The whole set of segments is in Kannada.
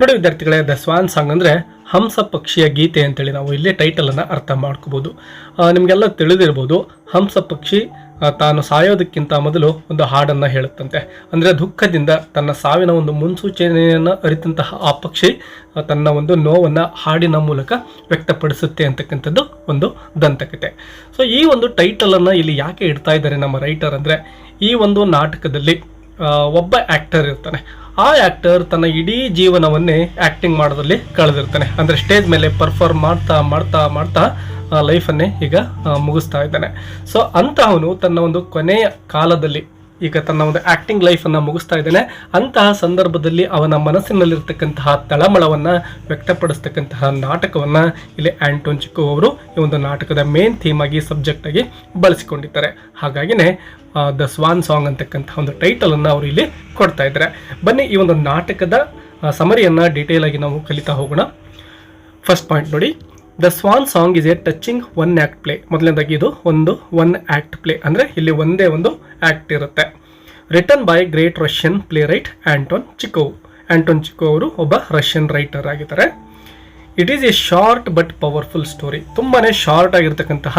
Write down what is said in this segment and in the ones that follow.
ನೋಡಿ ವಿದ್ಯಾರ್ಥಿಗಳೇ ದ ಸ್ವಾನ್ ಸಾಂಗ್ ಅಂದರೆ ಹಂಸ ಪಕ್ಷಿಯ ಗೀತೆ ಅಂತೇಳಿ ನಾವು ಇಲ್ಲಿ ಟೈಟಲನ್ನು ಅರ್ಥ ಮಾಡ್ಕೋಬೋದು. ನಿಮಗೆಲ್ಲ ತಿಳಿದಿರ್ಬೋದು, ಹಂಸ ಪಕ್ಷಿ ತಾನು ಸಾಯೋದಕ್ಕಿಂತ ಮೊದಲು ಒಂದು ಹಾಡನ್ನು ಹೇಳುತ್ತಂತೆ. ಅಂದರೆ ದುಃಖದಿಂದ ತನ್ನ ಸಾವಿನ ಒಂದು ಮುನ್ಸೂಚನೆಯನ್ನು ಅರಿತಂತಹ ಆ ಪಕ್ಷಿ ತನ್ನ ಒಂದು ನೋವನ್ನು ಹಾಡಿನ ಮೂಲಕ ವ್ಯಕ್ತಪಡಿಸುತ್ತೆ ಅಂತಕ್ಕಂಥದ್ದು ಒಂದು ದಂತಕತೆ. ಸೊ ಈ ಒಂದು ಟೈಟಲನ್ನು ಇಲ್ಲಿ ಯಾಕೆ ಇಡ್ತಾ ಇದ್ದಾರೆ ನಮ್ಮ ರೈಟರ್ ಅಂದರೆ, ಈ ಒಂದು ನಾಟಕದಲ್ಲಿ ಒಬ್ಬ ಆ್ಯಕ್ಟರ್ ಇರ್ತಾನೆ. ಆ ಆಕ್ಟರ್ ತನ್ನ ಇಡೀ ಜೀವನವನ್ನೇ ಆಕ್ಟಿಂಗ್ ಮಾಡೋದ್ರಲ್ಲಿ ಕಳೆದಿರ್ತಾನೆ. ಅಂದರೆ ಸ್ಟೇಜ್ ಮೇಲೆ ಪರ್ಫಾರ್ಮ್ ಮಾಡ್ತಾ ಮಾಡ್ತಾ ಮಾಡ್ತಾ ಲೈಫನ್ನೇ ಈಗ ಮುಗಿಸ್ತಾ ಇದ್ದಾನೆ. ಸೊ ಅಂತಹವನು ತನ್ನ ಒಂದು ಕೊನೆಯ ಕಾಲದಲ್ಲಿ ಈಗ ತನ್ನ ಒಂದು ಆ್ಯಕ್ಟಿಂಗ್ ಲೈಫನ್ನು ಮುಗಿಸ್ತಾ ಇದ್ದಾನೆ. ಅಂತಹ ಸಂದರ್ಭದಲ್ಲಿ ಅವನ ಮನಸ್ಸಿನಲ್ಲಿರ್ತಕ್ಕಂತಹ ತಳಮಳವನ್ನು ವ್ಯಕ್ತಪಡಿಸ್ತಕ್ಕಂತಹ ನಾಟಕವನ್ನು ಇಲ್ಲಿ ಆ್ಯಂಟೋನ್ ಚಿಕ್ಕು ಅವರು ಈ ಒಂದು ನಾಟಕದ ಮೇನ್ ಥೀಮ್ ಆಗಿ ಸಬ್ಜೆಕ್ಟ್ ಆಗಿ ಬಳಸಿಕೊಂಡಿದ್ದಾರೆ. ಹಾಗಾಗಿನೇ ದ ಸ್ವಾನ್ ಸಾಂಗ್ ಅಂತಕ್ಕಂತಹ ಒಂದು ಟೈಟಲನ್ನು ಅವರು ಇಲ್ಲಿ ಕೊಡ್ತಾ ಇದ್ದಾರೆ. ಬನ್ನಿ ಈ ಒಂದು ನಾಟಕದ ಸಮರಿಯನ್ನು ಡೀಟೇಲ್ ಆಗಿ ನಾವು ಕಲಿತಾ ಹೋಗೋಣ. ಫಸ್ಟ್ ಪಾಯಿಂಟ್ ನೋಡಿ. The swan song is a touching one act play ಮೊದಲನೇದಾಗಿ ಇದು ಒಂದು ಒನ್ ಆ್ಯಕ್ಟ್ ಪ್ಲೇ ಅಂದರೆ ಇಲ್ಲಿ ಒಂದೇ ಒಂದು ಆ್ಯಕ್ಟ್ ಇರುತ್ತೆ. Return by great Russian playwright Anton Chekhov Anton Chekhov ಅವರು ಒಬ್ಬ ರಷ್ಯನ್ ರೈಟರ್ ಆಗಿದ್ದಾರೆ. It is a short but powerful story ತುಂಬಾ ಶಾರ್ಟ್ ಆಗಿರ್ತಕ್ಕಂತಹ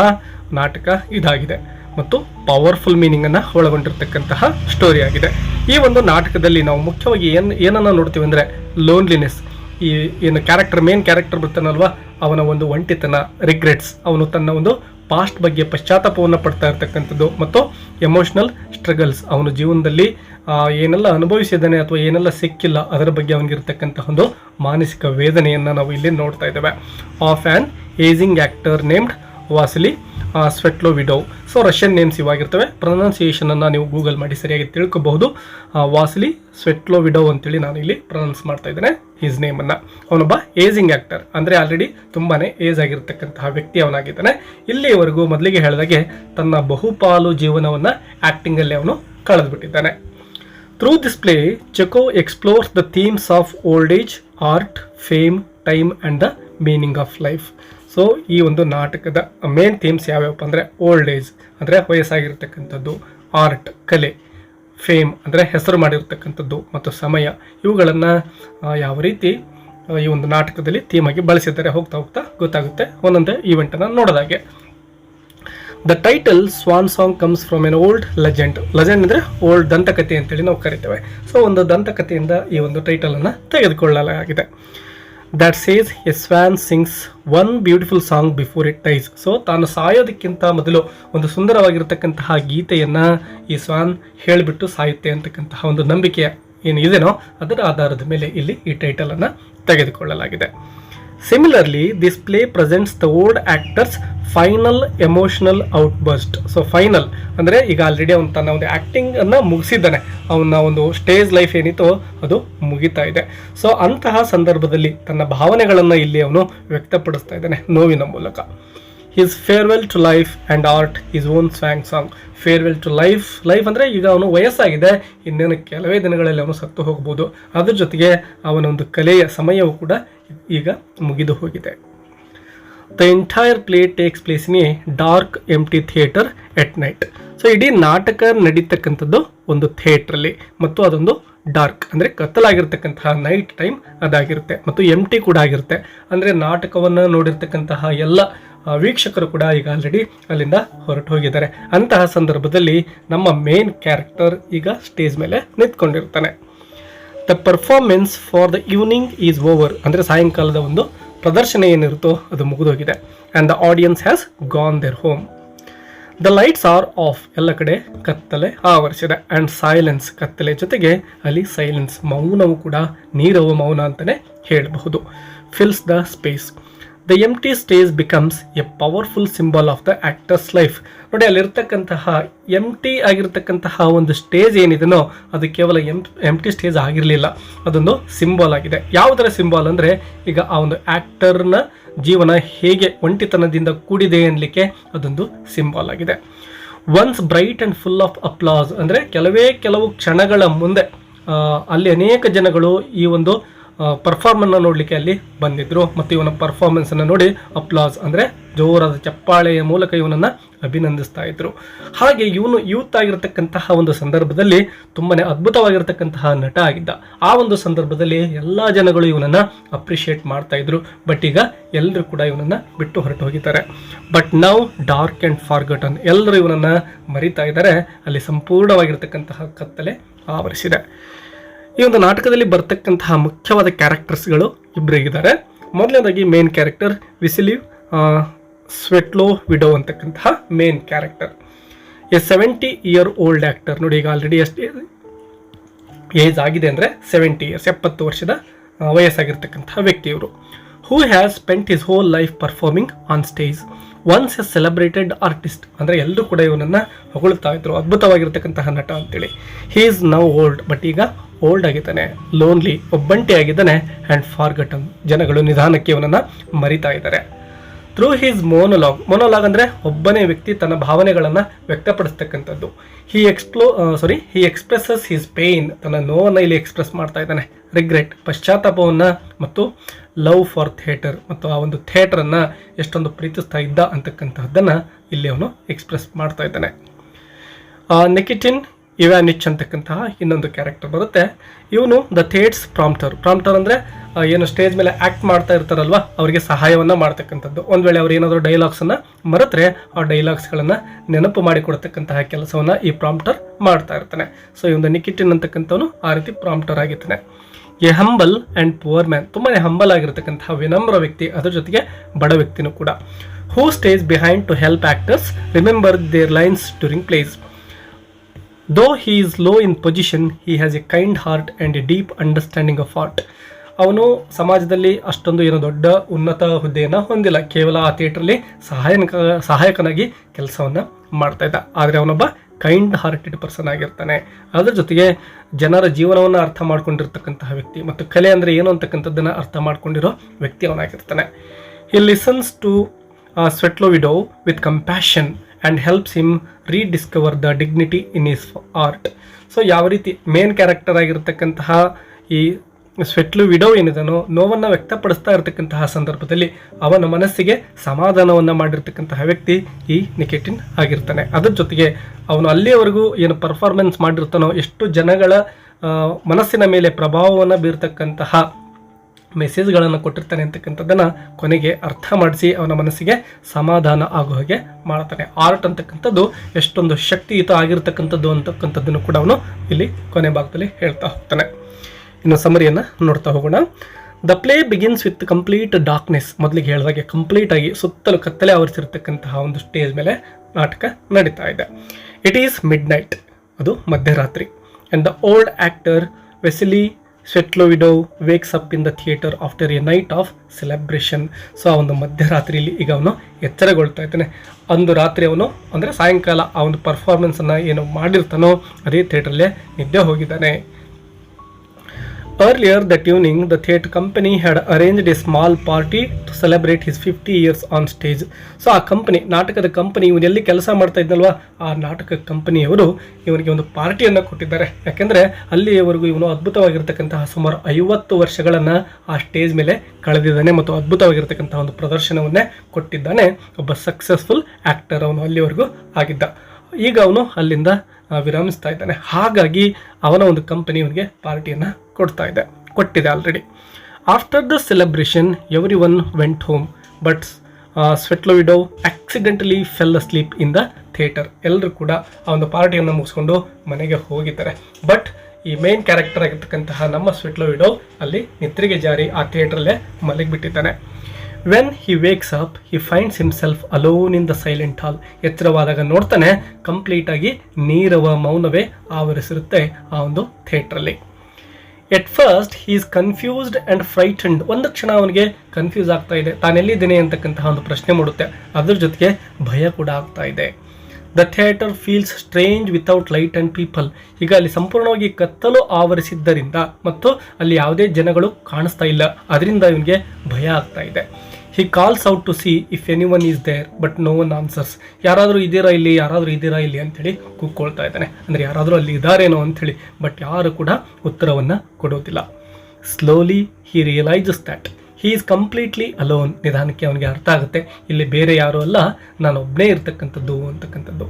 ನಾಟಕ ಇದಾಗಿದೆ. ಮತ್ತು ಪವರ್ಫುಲ್ ಮೀನಿಂಗನ್ನು ಒಳಗೊಂಡಿರ್ತಕ್ಕಂತಹ ಸ್ಟೋರಿ ಆಗಿದೆ. ಈ ಒಂದು ನಾಟಕದಲ್ಲಿ ನಾವು ಮುಖ್ಯವಾಗಿ ಏನು ಏನನ್ನು ನೋಡ್ತೀವಿ ಅಂದರೆ ಲೋನ್ಲಿನೆಸ್ ಈ ಏನು ಕ್ಯಾರೆಕ್ಟರ್ ಮೇನ್ ಕ್ಯಾರೆಕ್ಟರ್ ಬರ್ತಾನಲ್ವ ಅವನ ಒಂದು ಒಂಟಿತನ ರಿಗ್ರೆಟ್ಸ್ ಅವನು ತನ್ನ ಒಂದು ಪಾಸ್ಟ್ ಬಗ್ಗೆ ಪಶ್ಚಾತ್ತಾಪವನ್ನು ಪಡ್ತಾ ಇರ್ತಕ್ಕಂಥದ್ದು ಮತ್ತು ಎಮೋಷ್ನಲ್ ಸ್ಟ್ರಗಲ್ಸ್ ಅವನ ಜೀವನದಲ್ಲಿ ಏನೆಲ್ಲ ಅನುಭವಿಸಿದ್ದಾನೆ ಅಥವಾ ಏನೆಲ್ಲ ಸಿಕ್ಕಿಲ್ಲ, ಅದರ ಬಗ್ಗೆ ಅವನಿಗಿರ್ತಕ್ಕಂಥ ಒಂದು ಮಾನಸಿಕ ವೇದನೆಯನ್ನು ನಾವು ಇಲ್ಲಿ ನೋಡ್ತಾ ಇದ್ದೇವೆ. Of an ageing actor named Vasily Svetlovidov so Russian names ಇವಾಗಿರ್ತವೆ. ಪ್ರೊನೌನ್ಸಿಯೇಷನನ್ನು ನೀವು ಗೂಗಲ್ ಮಾಡಿ ಸರಿಯಾಗಿ ತಿಳ್ಕೊಬಹುದು. ವಾಸ್ಲಿ ಸ್ವೆಟ್ಲೋ ವಿಡೋವ್ ಅಂತೇಳಿ ನಾನು ಇಲ್ಲಿ ಪ್ರೊನೌನ್ಸ್ ಮಾಡ್ತಾ ಇದ್ದೇನೆ ಹಿಸ್ ನೇಮನ್ನು ಅವನೊಬ್ಬ ಏಜಿಂಗ್ ಆ್ಯಕ್ಟರ್ ಅಂದರೆ ಆಲ್ರೆಡಿ ತುಂಬಾ ಏಜ್ ಆಗಿರ್ತಕ್ಕಂತಹ ವ್ಯಕ್ತಿ ಅವನಾಗಿದ್ದಾನೆ. ಇಲ್ಲಿಯವರೆಗೂ ಮೊದಲಿಗೆ ಹೇಳಿದಾಗೆ ತನ್ನ ಬಹುಪಾಲು ಜೀವನವನ್ನು ಆ್ಯಕ್ಟಿಂಗಲ್ಲಿ ಅವನು ಕಳೆದುಬಿಟ್ಟಿದ್ದಾನೆ. Through this play Chekhov explores the themes of old age art fame time and the meaning of life so ಈ ಒಂದು ನಾಟಕದ ಮೇನ್ ಥೀಮ್ಸ್ ಯಾವ್ಯಾವಪ್ಪ ಅಂದರೆ ಓಲ್ಡ್ ಏಜ್ ಅಂದರೆ ವಯಸ್ಸಾಗಿರ್ತಕ್ಕಂಥದ್ದು ಆರ್ಟ್ ಕಲೆ ಫೇಮ್ ಅಂದರೆ ಹೆಸರು ಮಾಡಿರ್ತಕ್ಕಂಥದ್ದು ಮತ್ತು ಸಮಯ, ಇವುಗಳನ್ನು ಯಾವ ರೀತಿ ಈ ಒಂದು ನಾಟಕದಲ್ಲಿ ಥೀಮಾಗಿ ಬಳಸಿದ್ದಾರೆ ಹೋಗ್ತಾ ಹೋಗ್ತಾ ಗೊತ್ತಾಗುತ್ತೆ. ಒಂದೊಂದೇ ಈವೆಂಟನ್ನು ನೋಡೋದಾಗೆ the title swan song comes from an old legend legend ಅಂದರೆ ಓಲ್ಡ್ ದಂತಕಥೆ ಅಂತೇಳಿ ನಾವು ಕರಿತೇವೆ. ಸೊ ಒಂದು ದಂತಕಥೆಯಿಂದ ಈ ಒಂದು ಟೈಟಲನ್ನು ತೆಗೆದುಕೊಳ್ಳಲಾಗಿದೆ. That says a swan sings one beautiful song before it dies so ತಾನು ಸಾಯೋದಕ್ಕಿಂತ ಮೊದಲು ಒಂದು ಸುಂದರವಾಗಿರತಕ್ಕಂತಹ ಗೀತೆಯನ್ನು ಈ ಸ್ವಾನ್ ಹೇಳಿಬಿಟ್ಟು ಸಾಯುತ್ತೆ ಅಂತಕ್ಕಂತಹ ಒಂದು ನಂಬಿಕೆ ಏನು ಇದೆನೋ ಅದರ ಆಧಾರದ ಮೇಲೆ ಇಲ್ಲಿ ಈ ಟೈಟಲನ್ನು ತೆಗೆದುಕೊಳ್ಳಲಾಗಿದೆ. Similarly this play presents the old actor's final emotional outburst so final ಅಂದರೆ ಈಗ ಆಲ್ರೆಡಿ ಅವನು ತನ್ನ ಒಂದು ಆ್ಯಕ್ಟಿಂಗನ್ನು ಮುಗಿಸಿದ್ದಾನೆ. ಅವನ ಒಂದು ಸ್ಟೇಜ್ ಲೈಫ್ ಏನಿತ್ತು ಅದು ಮುಗಿತಾ ಇದೆ. ಸೊ ಅಂತಹ ಸಂದರ್ಭದಲ್ಲಿ ತನ್ನ ಭಾವನೆಗಳನ್ನು ಇಲ್ಲಿ ಅವನು ವ್ಯಕ್ತಪಡಿಸ್ತಾ ಇದ್ದಾನೆ ನೋವಿನ ಮೂಲಕ. His farewell to life and art is own swan song farewell to life life ಅಂದರೆ ಈಗ ಅವನು ವಯಸ್ಸಾಗಿದೆ. ಇನ್ನೇನು ಕೆಲವೇ ದಿನಗಳಲ್ಲಿ ಅವನು ಸತ್ತು ಹೋಗ್ಬೋದು. ಅದ್ರ ಜೊತೆಗೆ ಅವನ ಒಂದು ಕಲೆಯ ಸಮಯವು ಕೂಡ ಈಗ ಮುಗಿದು ಹೋಗಿದೆ. The entire play takes place in a dark empty theatre at night so ಇಡೀ ನಾಟಕ ನಡೀತಕ್ಕಂಥದ್ದು ಒಂದು ಥಿಯೇಟ್ರಲ್ಲಿ ಮತ್ತು ಅದೊಂದು ಡಾರ್ಕ್ ಅಂದರೆ ಕತ್ತಲಾಗಿರ್ತಕ್ಕಂತಹ ನೈಟ್ ಟೈಮ್ ಅದಾಗಿರುತ್ತೆ ಮತ್ತು ಎಂ ಟಿ ಕೂಡ ಆಗಿರುತ್ತೆ. ಅಂದರೆ ನಾಟಕವನ್ನು ನೋಡಿರ್ತಕ್ಕಂತಹ ಎಲ್ಲ ವೀಕ್ಷಕರು ಕೂಡ ಈಗ ಆಲ್ರೆಡಿ ಅಲ್ಲಿಂದ ಹೊರಟು ಹೋಗಿದ್ದಾರೆ ಅಂತಹ ಸಂದರ್ಭದಲ್ಲಿ ನಮ್ಮ ಮೇನ್ ಕ್ಯಾರೆಕ್ಟರ್ ಈಗ ಸ್ಟೇಜ್ ಮೇಲೆ ನಿಂತ್ಕೊಂಡಿರ್ತಾನೆ. The performance for the evening is over ಅಂದರೆ ಸಾಯಂಕಾಲದ ಒಂದು ಪ್ರದರ್ಶನ ಏನಿರುತ್ತೋ ಅದು ಮುಗಿದೋಗಿದೆ. And the audience has gone their home the lights are off ಎಲ್ಲ ಕಡೆ ಕತ್ತಲೆ ಆವರಿಸಿದೆ. ಆ್ಯಂಡ್ ಸೈಲೆನ್ಸ್ ಕತ್ತಲೆ ಜೊತೆಗೆ ಅಲ್ಲಿ ಸೈಲೆನ್ಸ್ ಮೌನವು ಕೂಡ ನೀರವ ಮೌನ ಅಂತಲೇ ಹೇಳಬಹುದು. Fills the space the empty stage becomes a powerful symbol of the actor's life ನೋಡಿ, ಅಲ್ಲಿರ್ತಕ್ಕಂತಹ ಎಂ ಟಿ ಆಗಿರ್ತಕ್ಕಂತಹ ಒಂದು ಸ್ಟೇಜ್ ಏನಿದೆನೋ, ಅದು ಕೇವಲ ಎಂ ಎಂ ಟಿ ಸ್ಟೇಜ್ ಆಗಿರಲಿಲ್ಲ. ಅದೊಂದು ಸಿಂಬಲ್ ಆಗಿದೆ. ಯಾವುದರ ಸಿಂಬಲ್ ಅಂದರೆ, ಈಗ ಆ ಒಂದು ಆ್ಯಕ್ಟರ್ನ ಜೀವನ ಹೇಗೆ ಒಂಟಿತನದಿಂದ ಕೂಡಿದೆ ಅನ್ನಲಿಕ್ಕೆ ಅದೊಂದು ಸಿಂಬಲ್ ಆಗಿದೆ. Once bright and full of applause ಅಂದರೆ, ಕೆಲವೇ ಕೆಲವು ಕ್ಷಣಗಳ ಮುಂದೆ ಅಲ್ಲಿ ಅನೇಕ ಜನಗಳು ಈ ಒಂದು ಪರ್ಫಾರ್ಮನ್ನು ನೋಡಲಿಕ್ಕೆ ಅಲ್ಲಿ ಬಂದಿದ್ದರು ಮತ್ತು ಇವನ ಪರ್ಫಾರ್ಮೆನ್ಸನ್ನು ನೋಡಿ ಅಪ್ಲಾಸ್ ಅಂದರೆ ಜೋರಾದ ಚಪ್ಪಾಳೆಯ ಮೂಲಕ ಇವನನ್ನು ಅಭಿನಂದಿಸ್ತಾ ಇದ್ರು. ಹಾಗೆ ಇವನು ಯೂತ್ ಆಗಿರತಕ್ಕಂತಹ ಒಂದು ಸಂದರ್ಭದಲ್ಲಿ ತುಂಬಾನೇ ಅದ್ಭುತವಾಗಿರತಕ್ಕಂತಹ ನಟ ಆಗಿದ್ದ. ಆ ಒಂದು ಸಂದರ್ಭದಲ್ಲಿ ಎಲ್ಲ ಜನಗಳು ಇವನನ್ನು ಅಪ್ರಿಷಿಯೇಟ್ ಮಾಡ್ತಾ ಇದ್ರು. ಬಟ್ ಈಗ ಎಲ್ಲರೂ ಕೂಡ ಇವನನ್ನು ಬಿಟ್ಟು ಹೊರಟು ಹೋಗಿದ್ದಾರೆ. But now dark and forgotten ಎಲ್ಲರೂ ಇವನನ್ನು ಮರಿತಾ ಇದ್ದಾರೆ. ಅಲ್ಲಿ ಸಂಪೂರ್ಣವಾಗಿರ್ತಕ್ಕಂತಹ ಕತ್ತಲೆ ಆವರಿಸಿದೆ. ಈ ಒಂದು ನಾಟಕದಲ್ಲಿ ಬರ್ತಕ್ಕಂತಹ ಮುಖ್ಯವಾದ ಕ್ಯಾರೆಕ್ಟರ್ಸ್ಗಳು ಇಬ್ಬರಿಗಿದ್ದಾರೆ ಮೊದಲನೇದಾಗಿ ಮೇನ್ ಕ್ಯಾರೆಕ್ಟರ್ ವಿಸಿಲಿವ್ ಸ್ವೆಟ್ಲೋ ವಿಡೋ ಅಂತಕ್ಕಂತಹ main character a seventy year old actor ನೋಡಿ ಈಗ ಆಲ್ರೆಡಿ ಎಷ್ಟು ಏಜ್ ಆಗಿದೆ ಅಂದರೆ ಸೆವೆಂಟಿ ಇಯರ್ಸ್ ಎಪ್ಪತ್ತು ವರ್ಷದ ವಯಸ್ಸಾಗಿರ್ತಕ್ಕಂತಹ ವ್ಯಕ್ತಿ ಇವರು who has spent his whole life performing on stage once a celebrated artist ಅಂದರೆ ಎಲ್ಲರೂ ಕೂಡ ಇವನನ್ನು ಹೊಗಳ್ತಾ ಇದ್ರು, ಅದ್ಭುತವಾಗಿರ್ತಕ್ಕಂತಹ ನಟ ಅಂತೇಳಿ. He is now old but ಈಗ ಓಲ್ಡ್ ಆಗಿದ್ದಾನೆ. ಲೋನ್ಲಿ ಒಬ್ಬಂಟಿ ಆಗಿದ್ದಾನೆ ಆ್ಯಂಡ್ ಫಾರ್ಗಟನ್ ಜನಗಳು ನಿಧಾನಕ್ಕೆ ಇವನನ್ನು ಮರಿತಾ ಇದ್ದಾರೆ. ಥ್ರೂ ಹೀಸ್ ಮೋನೋಲಾಗ್ ಮೋನೋಲಾಗ್ ಅಂದರೆ ಒಬ್ಬನೇ ವ್ಯಕ್ತಿ ತನ್ನ ಭಾವನೆಗಳನ್ನು ವ್ಯಕ್ತಪಡಿಸ್ತಕ್ಕಂಥದ್ದು. He explo sorry he expresses his pain ತನ್ನ ನೋವನ್ನು ಇಲ್ಲಿ ಎಕ್ಸ್ಪ್ರೆಸ್ ಮಾಡ್ತಾ ಇದ್ದಾನೆ. ರಿಗ್ರೆಟ್, ಪಶ್ಚಾತ್ತಾಪವನ್ನು ಮತ್ತು ಲವ್ ಫಾರ್ ಥಿಯೇಟರ್ ಮತ್ತು ಆ ಒಂದು ಥಿಯೇಟರನ್ನು ಎಷ್ಟೊಂದು ಪ್ರೀತಿಸ್ತಾ ಇದ್ದ ಅಂತಕ್ಕಂತಹದ್ದನ್ನು ಇಲ್ಲಿ ಅವನು ಎಕ್ಸ್ಪ್ರೆಸ್ ಮಾಡ್ತಾ ಇದ್ದಾನೆ. ನಿಕಿಟಿನ್ ಇವ್ಯಾನಿಚ್ ಅಂತಕ್ಕಂತಹ ಇನ್ನೊಂದು ಕ್ಯಾರೆಕ್ಟರ್ ಬರುತ್ತೆ. ಇವನು ದ ಥೇಟ್ಸ್ ಪ್ರಾಂಪ್ಟರ್ ಪ್ರಾಂಪ್ಟರ್ ಅಂದರೆ ಏನು ಸ್ಟೇಜ್ ಮೇಲೆ ಆ್ಯಕ್ಟ್ ಮಾಡ್ತಾ ಇರ್ತಾರಲ್ವ, ಅವರಿಗೆ ಸಹಾಯವನ್ನು ಮಾಡ್ತಕ್ಕಂಥದ್ದು. ಒಂದು ವೇಳೆ ಅವ್ರು ಏನಾದರೂ ಡೈಲಾಗ್ಸನ್ನು ಮರೆತರೆ, ಆ ಡೈಲಾಗ್ಸ್ಗಳನ್ನು ನೆನಪು ಮಾಡಿಕೊಡ್ತಕ್ಕಂತಹ ಕೆಲಸವನ್ನು ಈ ಪ್ರಾಂಪ್ಟರ್ ಮಾಡ್ತಾ ಇರ್ತಾನೆ. ಸೊ ಒಂದು ನಿಕಿಟಿನ್ ಅಂತಕ್ಕಂಥವನು ಆ ರೀತಿ ಪ್ರಾಂಪ್ಟರ್ ಆಗಿರ್ತಾನೆ. A humble and poor man. ತುಂಬಾ ಹಂಬಲ್ ಆಗಿರತಕ್ಕಂತಹ ವಿನಮ್ರ ವ್ಯಕ್ತಿ, ಅದರ ಜೊತೆಗೆ ಬಡ ವ್ಯಕ್ತಿನೂ ಕೂಡ. Who stays behind to help actors remember their lines during plays though he is low in position he has a kind heart and a deep understanding of art ಅವನು ಸಮಾಜದಲ್ಲಿ ಅಷ್ಟೊಂದು ಏನೋ ದೊಡ್ಡ ಉನ್ನತ ಹುದ್ದೆಯನ್ನು ಹೊಂದಿಲ್ಲ. ಕೇವಲ ಆ ಥಿಯೇಟ್ರಲ್ಲಿ ಸಹಾಯಕ ಸಹಾಯಕನಾಗಿ ಕೆಲಸವನ್ನು ಮಾಡ್ತಾ ಇದ್ದ. ಆದರೆ ಅವನೊಬ್ಬ ಕೈಂಡ್ ಹಾರ್ಟೆಡ್ ಪರ್ಸನ್ ಆಗಿರ್ತಾನೆ. ಅದ್ರ ಜೊತೆಗೆ ಜನರ ಜೀವನವನ್ನು ಅರ್ಥ ಮಾಡ್ಕೊಂಡಿರ್ತಕ್ಕಂತಹ ವ್ಯಕ್ತಿ ಮತ್ತು ಕಲೆ ಅಂದರೆ ಏನು ಅಂತಕ್ಕಂಥದ್ದನ್ನು ಅರ್ಥ ಮಾಡ್ಕೊಂಡಿರೋ ವ್ಯಕ್ತಿ ಅವನಾಗಿರ್ತಾನೆ. He listens to Svetlo widow with compassion and helps him rediscover the dignity in his art so ಯಾವ ರೀತಿ ಮೇನ್ ಕ್ಯಾರೆಕ್ಟರ್ ಆಗಿರ್ತಕ್ಕಂತಹ ಈ ಸ್ವೆಟ್ಲು ವಿಡೋ ಏನಿದನೋ ನೋವನ್ನು ವ್ಯಕ್ತಪಡಿಸ್ತಾ ಇರತಕ್ಕಂತಹ ಸಂದರ್ಭದಲ್ಲಿ ಅವನ ಮನಸ್ಸಿಗೆ ಸಮಾಧಾನವನ್ನು ಮಾಡಿರ್ತಕ್ಕಂತಹ ವ್ಯಕ್ತಿ ಈ ನಿಕೆಟಿನ್ ಆಗಿರ್ತಾನೆ. ಅದರ ಜೊತೆಗೆ ಅವನು ಅಲ್ಲಿಯವರೆಗೂ ಏನು ಪರ್ಫಾರ್ಮೆನ್ಸ್ ಮಾಡಿರ್ತಾನೋ, ಎಷ್ಟು ಜನಗಳ ಮನಸ್ಸಿನ ಮೇಲೆ ಪ್ರಭಾವವನ್ನು ಬೀರ್ತಕ್ಕಂತಹ ಮೆಸೇಜ್ಗಳನ್ನು ಕೊಟ್ಟಿರ್ತಾನೆ ಅಂತಕ್ಕಂಥದ್ದನ್ನು ಕೊನೆಗೆ ಅರ್ಥ ಮಾಡಿಸಿ ಅವನ ಮನಸ್ಸಿಗೆ ಸಮಾಧಾನ ಆಗೋ ಹಾಗೆ ಮಾಡ್ತಾನೆ. ಆರ್ಟ್ ಅಂತಕ್ಕಂಥದ್ದು ಎಷ್ಟೊಂದು ಶಕ್ತಿಯುತ ಆಗಿರ್ತಕ್ಕಂಥದ್ದು ಅಂತಕ್ಕಂಥದ್ದನ್ನು ಕೂಡ ಅವನು ಇಲ್ಲಿ ಕೊನೆ ಭಾಗದಲ್ಲಿ ಹೇಳ್ತಾ ಹೋಗ್ತಾನೆ. ಇನ್ನು ಸಮರಿಯನ್ನು ನೋಡ್ತಾ ಹೋಗೋಣ. The play begins with complete darkness ಮೊದಲಿಗೆ ಹೇಳಿದಾಗೆ ಕಂಪ್ಲೀಟ್ ಆಗಿ ಸುತ್ತಲೂ ಕತ್ತಲೆ ಆವರಿಸಿರ್ತಕ್ಕಂತಹ ಒಂದು ಸ್ಟೇಜ್ ಮೇಲೆ ನಾಟಕ ನಡೀತಾ ಇದೆ. ಇಟ್ ಈಸ್ ಮಿಡ್ ನೈಟ್ ಅದು ಮಧ್ಯರಾತ್ರಿ. And the old actor Vasily Svetlovidov wakes up in the theatre after a night of celebration so ಆ ಒಂದು ಮಧ್ಯರಾತ್ರಿಯಲ್ಲಿ ಈಗ ಅವನು ಎಚ್ಚರಗೊಳ್ತಾ ಇದ್ದಾನೆ. ಅಂದು ರಾತ್ರಿ ಅವನು, ಅಂದರೆ ಸಾಯಂಕಾಲ ಆ ಒಂದು ಪರ್ಫಾರ್ಮೆನ್ಸನ್ನು ಏನು ಮಾಡಿರ್ತಾನೋ, ಅದೇ ಥಿಯೇಟ್ರಲ್ಲೇ ನಿದ್ದೆ ಹೋಗಿದ್ದಾನೆ. Earlier that evening, the theatre company had arranged a small party to celebrate his fifty years on stage so ಆ ಕಂಪನಿ ನಾಟಕದ ಕಂಪನಿ ಇವನು ಎಲ್ಲಿ ಕೆಲಸ ಮಾಡ್ತಾ ಇದ್ನಲ್ವಾ? ಆ ನಾಟಕ ಕಂಪನಿಯವರು ಇವನಿಗೆ ಒಂದು ಪಾರ್ಟಿಯನ್ನು ಕೊಟ್ಟಿದ್ದಾರೆ. ಯಾಕೆಂದರೆ ಅಲ್ಲಿಯವರೆಗೂ ಇವನು ಅದ್ಭುತವಾಗಿರ್ತಕ್ಕಂತಹ ಸುಮಾರು ಐವತ್ತು ವರ್ಷಗಳನ್ನು ಆ ಸ್ಟೇಜ್ ಮೇಲೆ ಕಳೆದಿದ್ದಾನೆ ಮತ್ತು ಅದ್ಭುತವಾಗಿರ್ತಕ್ಕಂತಹ ಒಂದು ಪ್ರದರ್ಶನವನ್ನೇ ಕೊಟ್ಟಿದ್ದಾನೆ. ಒಬ್ಬ ಸಕ್ಸಸ್ಫುಲ್ ಆ್ಯಕ್ಟರ್ ಅವನು ಅಲ್ಲಿವರೆಗೂ ಆಗಿದ್ದ. ಈಗ ಅವನು ಅಲ್ಲಿಂದ ವಿರಮಿಸ್ತಾ ಇದ್ದಾನೆ. ಹಾಗಾಗಿ ಅವನ ಒಂದು ಕಂಪನಿ ಅವನಿಗೆ ಪಾರ್ಟಿಯನ್ನು ಕೊಡ್ತಾ ಇದೆ, ಕೊಟ್ಟಿದೆ already after the celebration everyone went home but Svetlovidov accidentally fell asleep in the theatre ಎಲ್ಲರೂ ಕೂಡ ಆ ಒಂದು ಪಾರ್ಟಿಯನ್ನು ಮುಗಿಸ್ಕೊಂಡು ಮನೆಗೆ ಹೋಗಿದ್ದಾರೆ. ಬಟ್ ಈ ಮೇನ್ ಕ್ಯಾರೆಕ್ಟರ್ ಆಗಿರ್ತಕ್ಕಂತಹ ನಮ್ಮ ಸ್ವೆಟ್ಲೋವಿಡೋ ಅಲ್ಲಿ ನಿದ್ರೆಗೆ ಜಾರಿ ಆ ಥಿಯೇಟ್ರಲ್ಲೇ ಮಲಗಿಬಿಟ್ಟಿದ್ದಾನೆ. When he wakes up he finds himself alone in the silent hall ಎಚ್ಚರವಾದಾಗ ನೋಡ್ತಾನೆ ಕಂಪ್ಲೀಟಾಗಿ ನೀರವ ಮೌನವೇ ಆವರಿಸಿರುತ್ತೆ ಆ ಒಂದು ಥಿಯೇಟ್ರಲ್ಲಿ at first he is confused and frightened ಒಂದು ಕ್ಷಣ ಅವನಿಗೆ ಕನ್ಫ್ಯೂಸ್ ಆಗ್ತಾ ಇದೆ. ತಾನೆಲ್ಲಿದ್ದೇನೆ ಅಂತಕ್ಕಂತಹ ಒಂದು ಪ್ರಶ್ನೆ ಮೂಡುತ್ತೆ. ಅದ್ರ ಜೊತೆಗೆ ಭಯ ಕೂಡ ಆಗ್ತಾ ಇದೆ. The theatre feels strange without light and people ಈಗ ಅಲ್ಲಿ ಸಂಪೂರ್ಣವಾಗಿ ಕತ್ತಲು ಆವರಿಸಿದ್ದರಿಂದ ಮತ್ತು ಅಲ್ಲಿ ಯಾವುದೇ ಜನಗಳು ಕಾಣಿಸ್ತಾ ಇಲ್ಲ. ಅದರಿಂದ ಇವನಿಗೆ ಭಯ ಆಗ್ತಾ ಇದೆ. He calls out to see if any one is there but no one answers ಯಾರಾದರೂ ಇದ್ದೀರಾ ಇಲ್ಲಿ? ಯಾರಾದರೂ ಇದ್ದೀರಾ ಇಲ್ಲಿ ಅಂತೇಳಿ ಕೂಗ್ಕೊಳ್ತಾ ಇದ್ದಾನೆ. ಅಂದರೆ ಯಾರಾದರೂ ಅಲ್ಲಿ ಇದ್ದಾರೇನೋ ಅಂಥೇಳಿ ಬಟ್ ಯಾರು ಕೂಡ ಉತ್ತರವನ್ನು ಕೊಡೋದಿಲ್ಲ. Slowly he realises that he is completely alone ನಿಧಾನಕ್ಕೆ ಅವನಿಗೆ ಅರ್ಥ ಆಗುತ್ತೆ. ಇಲ್ಲಿ ಬೇರೆ ಯಾರೂ ಅಲ್ಲ, ನಾನು ಒಬ್ಬನೇ ಇರ್ತಕ್ಕಂಥದ್ದು ಅಂತಕ್ಕಂಥದ್ದು.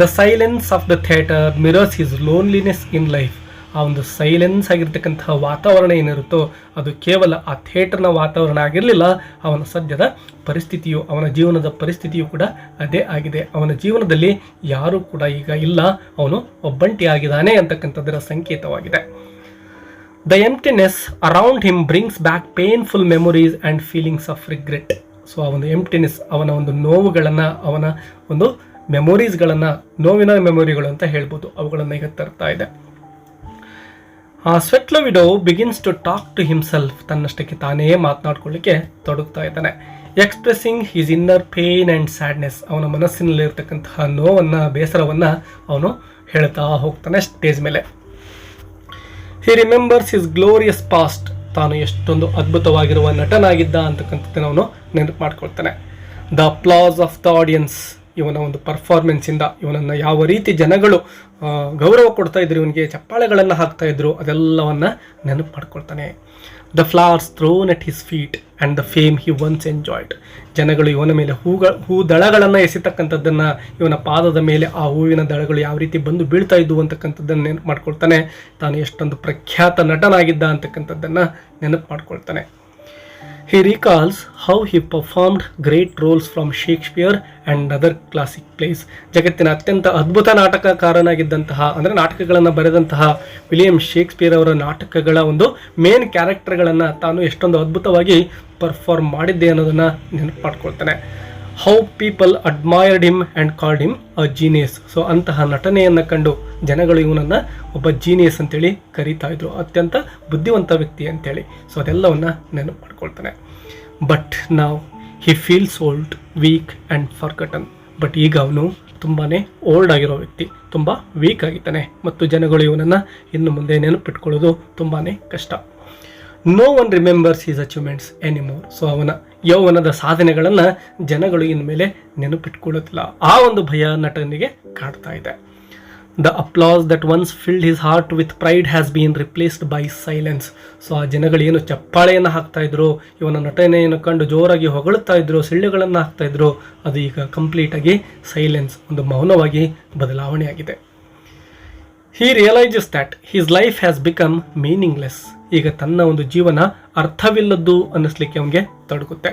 The silence of the theatre mirrors his loneliness in life ಆ ಒಂದು ಸೈಲೆನ್ಸ್ ಆಗಿರ್ತಕ್ಕಂತಹ ವಾತಾವರಣ ಏನಿರುತ್ತೋ ಅದು ಕೇವಲ ಆ ಥಿಯೇಟರ್ನ ವಾತಾವರಣ ಆಗಿರಲಿಲ್ಲ, ಅವನ ಸದ್ಯದ ಪರಿಸ್ಥಿತಿಯು, ಅವನ ಜೀವನದ ಪರಿಸ್ಥಿತಿಯು ಕೂಡ ಅದೇ ಆಗಿದೆ. ಅವನ ಜೀವನದಲ್ಲಿ ಯಾರೂ ಕೂಡ ಈಗ ಇಲ್ಲ. ಅವನು ಒಬ್ಬಂಟಿಯಾಗಿದ್ದಾನೆ ಅಂತಕ್ಕಂಥದ್ದರ ಸಂಕೇತವಾಗಿದೆ. The emptiness around him brings back painful memories and feelings of regret so ಆ ಒಂದು ಎಂಪ್ಟಿನೆಸ್ ಅವನ ಒಂದು ನೋವುಗಳನ್ನು, ಅವನ ಒಂದು ಮೆಮೊರೀಸ್ಗಳನ್ನು ನೋವಿನ ಮೆಮೊರಿಗಳು ಅಂತ ಹೇಳ್ಬೋದು. ಅವುಗಳನ್ನು ಈಗ ತರ್ತಾ ಇದೆ. ಆ Svetlovidov begins to talk to himself ತನ್ನಷ್ಟಕ್ಕೆ ತಾನೇ ಮಾತನಾಡ್ಕೊಳ್ಳಿಕ್ಕೆ ತೊಡಗ್ತಾ ಇದ್ದಾನೆ. Expressing his inner pain and sadness ಅವನ ಮನಸ್ಸಿನಲ್ಲಿರ್ತಕ್ಕಂತಹ ನೋವನ್ನು, ಬೇಸರವನ್ನು ಅವನು ಹೇಳ್ತಾ ಹೋಗ್ತಾನೆ ಸ್ಟೇಜ್ ಮೇಲೆ. He remembers his glorious past ತಾನು ಎಷ್ಟೊಂದು ಅದ್ಭುತವಾಗಿರುವ ನಟನಾಗಿದ್ದ ಅಂತಕ್ಕಂಥದ್ದನ್ನು ಅವನು ನೆನಪು ಮಾಡ್ಕೊಳ್ತಾನೆ. The applause of the audience ಇವನ ಒಂದು ಪರ್ಫಾರ್ಮೆನ್ಸಿಂದ ಇವನನ್ನು ಯಾವ ರೀತಿ ಜನಗಳು ಗೌರವ ಕೊಡ್ತಾ ಇದ್ರು, ಇವನಿಗೆ ಚಪ್ಪಾಳೆಗಳನ್ನು ಹಾಕ್ತಾ ಇದ್ರು, ಅದೆಲ್ಲವನ್ನ ನೆನಪು ಮಾಡ್ಕೊಳ್ತಾನೆ the flowers thrown at his feet and the fame he once enjoyed ಜನಗಳು ಇವನ ಮೇಲೆ ಹೂಗಳ ಹೂ ದಳಗಳನ್ನು ಎಸಿತಕ್ಕಂಥದ್ದನ್ನು, ಇವನ ಪಾದದ ಮೇಲೆ ಆ ಹೂವಿನ ದಳಗಳು ಯಾವ ರೀತಿ ಬಂದು ಬೀಳ್ತಾ ಇದ್ವು ಅಂತಕ್ಕಂಥದ್ದನ್ನು ನೆನಪು ಮಾಡ್ಕೊಳ್ತಾನೆ. ತಾನು ಎಷ್ಟೊಂದು ಪ್ರಖ್ಯಾತ ನಟನಾಗಿದ್ದ ಅಂತಕ್ಕಂಥದ್ದನ್ನು ನೆನಪು ಮಾಡ್ಕೊಳ್ತಾನೆ. He recalls how he performed great roles from Shakespeare and other classic plays ಜಗತ್ತಿನ ಅತ್ಯಂತ ಅದ್ಭುತ ನಾಟಕಕಾರನಾಗಿದ್ದಂತಹ, ಅಂದರೆ ನಾಟಕಗಳನ್ನು ಬರೆದಂತಹ ವಿಲಿಯಂ ಶೇಕ್ಸ್ಪಿಯರ್ ಅವರ ನಾಟಕಗಳ ಒಂದು ಮೇನ್ ಕ್ಯಾರೆಕ್ಟರ್ಗಳನ್ನು ತಾನು ಎಷ್ಟೊಂದು ಅದ್ಭುತವಾಗಿ ಪರ್ಫಾರ್ಮ್ ಮಾಡಿದ್ದೆ ಅನ್ನೋದನ್ನು ನೆನಪು ಮಾಡ್ಕೊಳ್ತಾನೆ how people admired him and called him a genius so ಅಂತಹ ನಟನೆಯನ್ನು ಕಂಡು ಜನಗಳು ಇವನನ್ನು ಒಬ್ಬ ಜೀನಿಯಸ್ ಅಂತೇಳಿ ಕರೀತಾ ಇದ್ರು. ಅತ್ಯಂತ ಬುದ್ಧಿವಂತ ವ್ಯಕ್ತಿ ಅಂತೇಳಿ. ಸೊ ಅದೆಲ್ಲವನ್ನು ನೆನಪು ಮಾಡ್ಕೊಳ್ತಾನೆ. ಬಟ್ ನಾವು he feels old weak and forgotten but ಈಗ ಅವನು ತುಂಬಾ ಓಲ್ಡ್ ಆಗಿರೋ ವ್ಯಕ್ತಿ. ತುಂಬ ವೀಕ್ ಆಗಿದ್ದಾನೆ. ಮತ್ತು ಜನಗಳು ಇವನನ್ನು ಇನ್ನು ಮುಂದೆ ನೆನಪಿಟ್ಕೊಳ್ಳೋದು ತುಂಬಾ ಕಷ್ಟ. No one remembers his achievements anymore so ಅವನ ಯೌವನದ ಸಾಧನೆಗಳನ್ನು ಜನಗಳು ಇನ್ಮೇಲೆ ನೆನಪಿಟ್ಕೊಳ್ಳುತ್ತಿಲ್ಲ. ಆ ಒಂದು ಭಯ ನಟನಿಗೆ ಕಾಡ್ತಾ ಇದೆ. The applause that once filled his heart with pride has been replaced by silence so ಆ ಜನಗಳು ಏನು ಚಪ್ಪಾಳೆಯನ್ನು ಹಾಕ್ತಾ ಇದ್ರು, ಇವನ ನಟನೆಯನ್ನು ಕಂಡು ಜೋರಾಗಿ ಹೊಗಳುತ್ತಾ ಇದ್ರು, ಸಿಳ್ಳುಗಳನ್ನು ಹಾಕ್ತಾ ಇದ್ರು, ಅದು ಈಗ ಕಂಪ್ಲೀಟಾಗಿ ಸೈಲೆನ್ಸ್ ಒಂದು ಮೌನವಾಗಿ ಬದಲಾವಣೆಯಾಗಿದೆ. He realises that his life has become meaningless ಈಗ ತನ್ನ ಒಂದು ಜೀವನ ಅರ್ಥವಿಲ್ಲದ್ದು ಅನ್ನಿಸ್ಲಿಕ್ಕೆ ಅವನಿಗೆ ತೊಡಗುತ್ತೆ.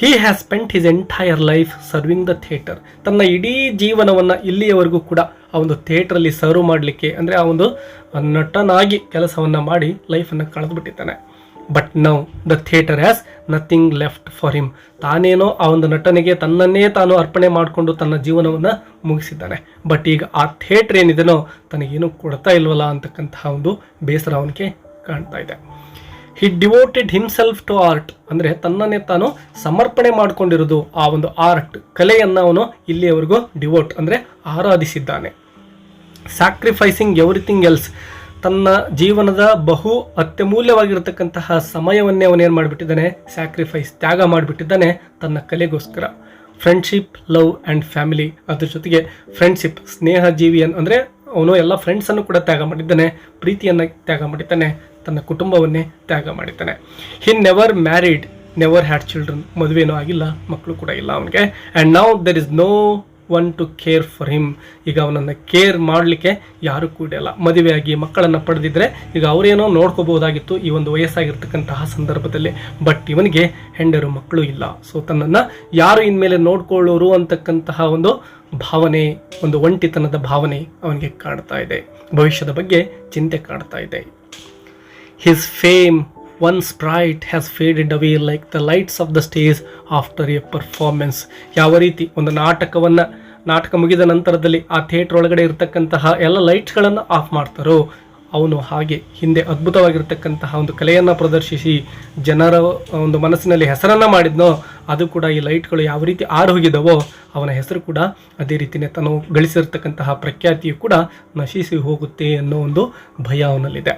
He has spent his entire life serving the theatre ತನ್ನ ಇಡೀ ಜೀವನವನ್ನು ಇಲ್ಲಿಯವರೆಗೂ ಕೂಡ ಆ ಒಂದು ಥಿಯೇಟ್ರಲ್ಲಿ ಸರ್ವ್ ಮಾಡಲಿಕ್ಕೆ ಅಂದರೆ ಆ ಒಂದು ನಟನಾಗಿ ಕೆಲಸವನ್ನು ಮಾಡಿ ಲೈಫನ್ನು ಕಳೆದುಬಿಟ್ಟಿದ್ದಾನೆ. But now the theatre has nothing left for him ತಾನೇನೋ ಆ ಒಂದು ನಟನೆಗೆ ತನ್ನನ್ನೇ ತಾನು ಅರ್ಪಣೆ ಮಾಡಿಕೊಂಡು ತನ್ನ ಜೀವನವನ್ನು ಮುಗಿಸಿದ್ದಾನೆ. ಬಟ್ ಈಗ ಆ ಥಿಯೇಟ್ರ್ ಏನಿದೆನೋ ತನಗೇನು ಕೊಡ್ತಾ ಇಲ್ವಲ್ಲ ಅಂತಕ್ಕಂತಹ ಒಂದು ಬೇಸರ ಅವನಿಗೆ ಕಾಣ್ತಾ ಇದೆ. He devoted himself to art ಅಂದರೆ ತನ್ನನ್ನೇ ತಾನು ಸಮರ್ಪಣೆ ಮಾಡಿಕೊಂಡಿರೋದು ಆ ಒಂದು ಆರ್ಟ್ ಕಲೆಯನ್ನು ಅವನು ಇಲ್ಲಿಯವರೆಗೂ ಡಿವೋಟ್ ಅಂದರೆ ಆರಾಧಿಸಿದ್ದಾನೆ. ಸ್ಯಾಕ್ರಿಫೈಸಿಂಗ್ ಎವ್ರಿಥಿಂಗ್ ಎಲ್ಸ್ ತನ್ನ ಜೀವನದ ಬಹು ಅತ್ಯಮೂಲ್ಯವಾಗಿರತಕ್ಕಂತಹ ಸಮಯವನ್ನೇ ಅವನೇನು ಮಾಡಿಬಿಟ್ಟಿದ್ದಾನೆ? ಸ್ಯಾಕ್ರಿಫೈಸ್ ತ್ಯಾಗ ಮಾಡಿಬಿಟ್ಟಿದ್ದಾನೆ ತನ್ನ ಕಲೆಗೋಸ್ಕರ. ಫ್ರೆಂಡ್ಶಿಪ್ ಲವ್ ಆ್ಯಂಡ್ ಫ್ಯಾಮಿಲಿ ಅದ್ರ ಜೊತೆಗೆ ಫ್ರೆಂಡ್ಶಿಪ್ ಸ್ನೇಹ ಜೀವಿ ಅನ್- ಅಂದರೆ ಅವನು ಎಲ್ಲ ಫ್ರೆಂಡ್ಸನ್ನು ಕೂಡ ತ್ಯಾಗ ಮಾಡಿದ್ದಾನೆ, ಪ್ರೀತಿಯನ್ನು ತ್ಯಾಗ ಮಾಡಿದ್ದಾನೆ. ತನ್ನ ಕುಟುಂಬವನ್ನೇ ತ್ಯಾಗ ಮಾಡಿದ್ದಾನೆ. He never married never had children ಮದುವೆನೂ ಆಗಿಲ್ಲ, ಮಕ್ಕಳು ಕೂಡ ಇಲ್ಲ ಅವನಿಗೆ. And now there is no one to care for him ಈಗ ಅವನನ್ನು ಕೇರ್ ಮಾಡಲಿಕ್ಕೆ ಯಾರೂ ಕೂಡ ಇಲ್ಲ. ಮದುವೆಯಾಗಿ ಮಕ್ಕಳನ್ನು ಪಡೆದಿದ್ದರೆ ಈಗ ಅವರೇನೋ ನೋಡ್ಕೋಬಹುದಾಗಿತ್ತು ಈ ಒಂದು ವಯಸ್ಸಾಗಿರ್ತಕ್ಕಂತಹ ಸಂದರ್ಭದಲ್ಲಿ. ಬಟ್ ಇವನಿಗೆ ಹೆಂಡರು, ಮಕ್ಕಳು ಇಲ್ಲ. ಸೊ ತನ್ನನ್ನು ಯಾರು ಇನ್ಮೇಲೆ ನೋಡ್ಕೊಳ್ಳೋರು ಅಂತಕ್ಕಂತಹ ಒಂದು ಭಾವನೆ, ಒಂದು ಒಂಟಿತನದ ಭಾವನೆ ಅವನಿಗೆ ಕಾಣ್ತಾ ಇದೆ. ಭವಿಷ್ಯದ ಬಗ್ಗೆ ಚಿಂತೆ ಕಾಣ್ತಾ ಇದೆ. His fame, once bright, has faded away like the lights of the stage after a performance ಯಾವ ರೀತಿ ಒಂದು ನಾಟಕವನ್ನು ನಾಟಕ ಮುಗಿದ ನಂತರದಲ್ಲಿ ಆ ಥಿಯೇಟ್ರ್ ಒಳಗಡೆ ಇರತಕ್ಕಂತಹ ಎಲ್ಲ ಲೈಟ್ಸ್ಗಳನ್ನು ಆಫ್ ಮಾಡ್ತಾರೋ ಅವನು ಹಾಗೆ ಹಿಂದೆ ಅದ್ಭುತವಾಗಿರ್ತಕ್ಕಂತಹ ಒಂದು ಕಲೆಯನ್ನು ಪ್ರದರ್ಶಿಸಿ ಜನರ ಒಂದು ಮನಸ್ಸಿನಲ್ಲಿ ಹೆಸರನ್ನು ಮಾಡಿದ್ನೋ ಅದು ಕೂಡ ಈ ಲೈಟ್ಗಳು ಯಾವ ರೀತಿ ಆರು ಹೋಗಿದವೋ ಅವನ ಹೆಸರು ಕೂಡ ಅದೇ ರೀತಿಯೇ ತಾನು ಗಳಿಸಿರ್ತಕ್ಕಂತಹ ಪ್ರಖ್ಯಾತಿಯು ಕೂಡ ನಶಿಸಿ ಹೋಗುತ್ತೆ ಅನ್ನೋ ಒಂದು ಭಯ ಅವನಲ್ಲಿದೆ.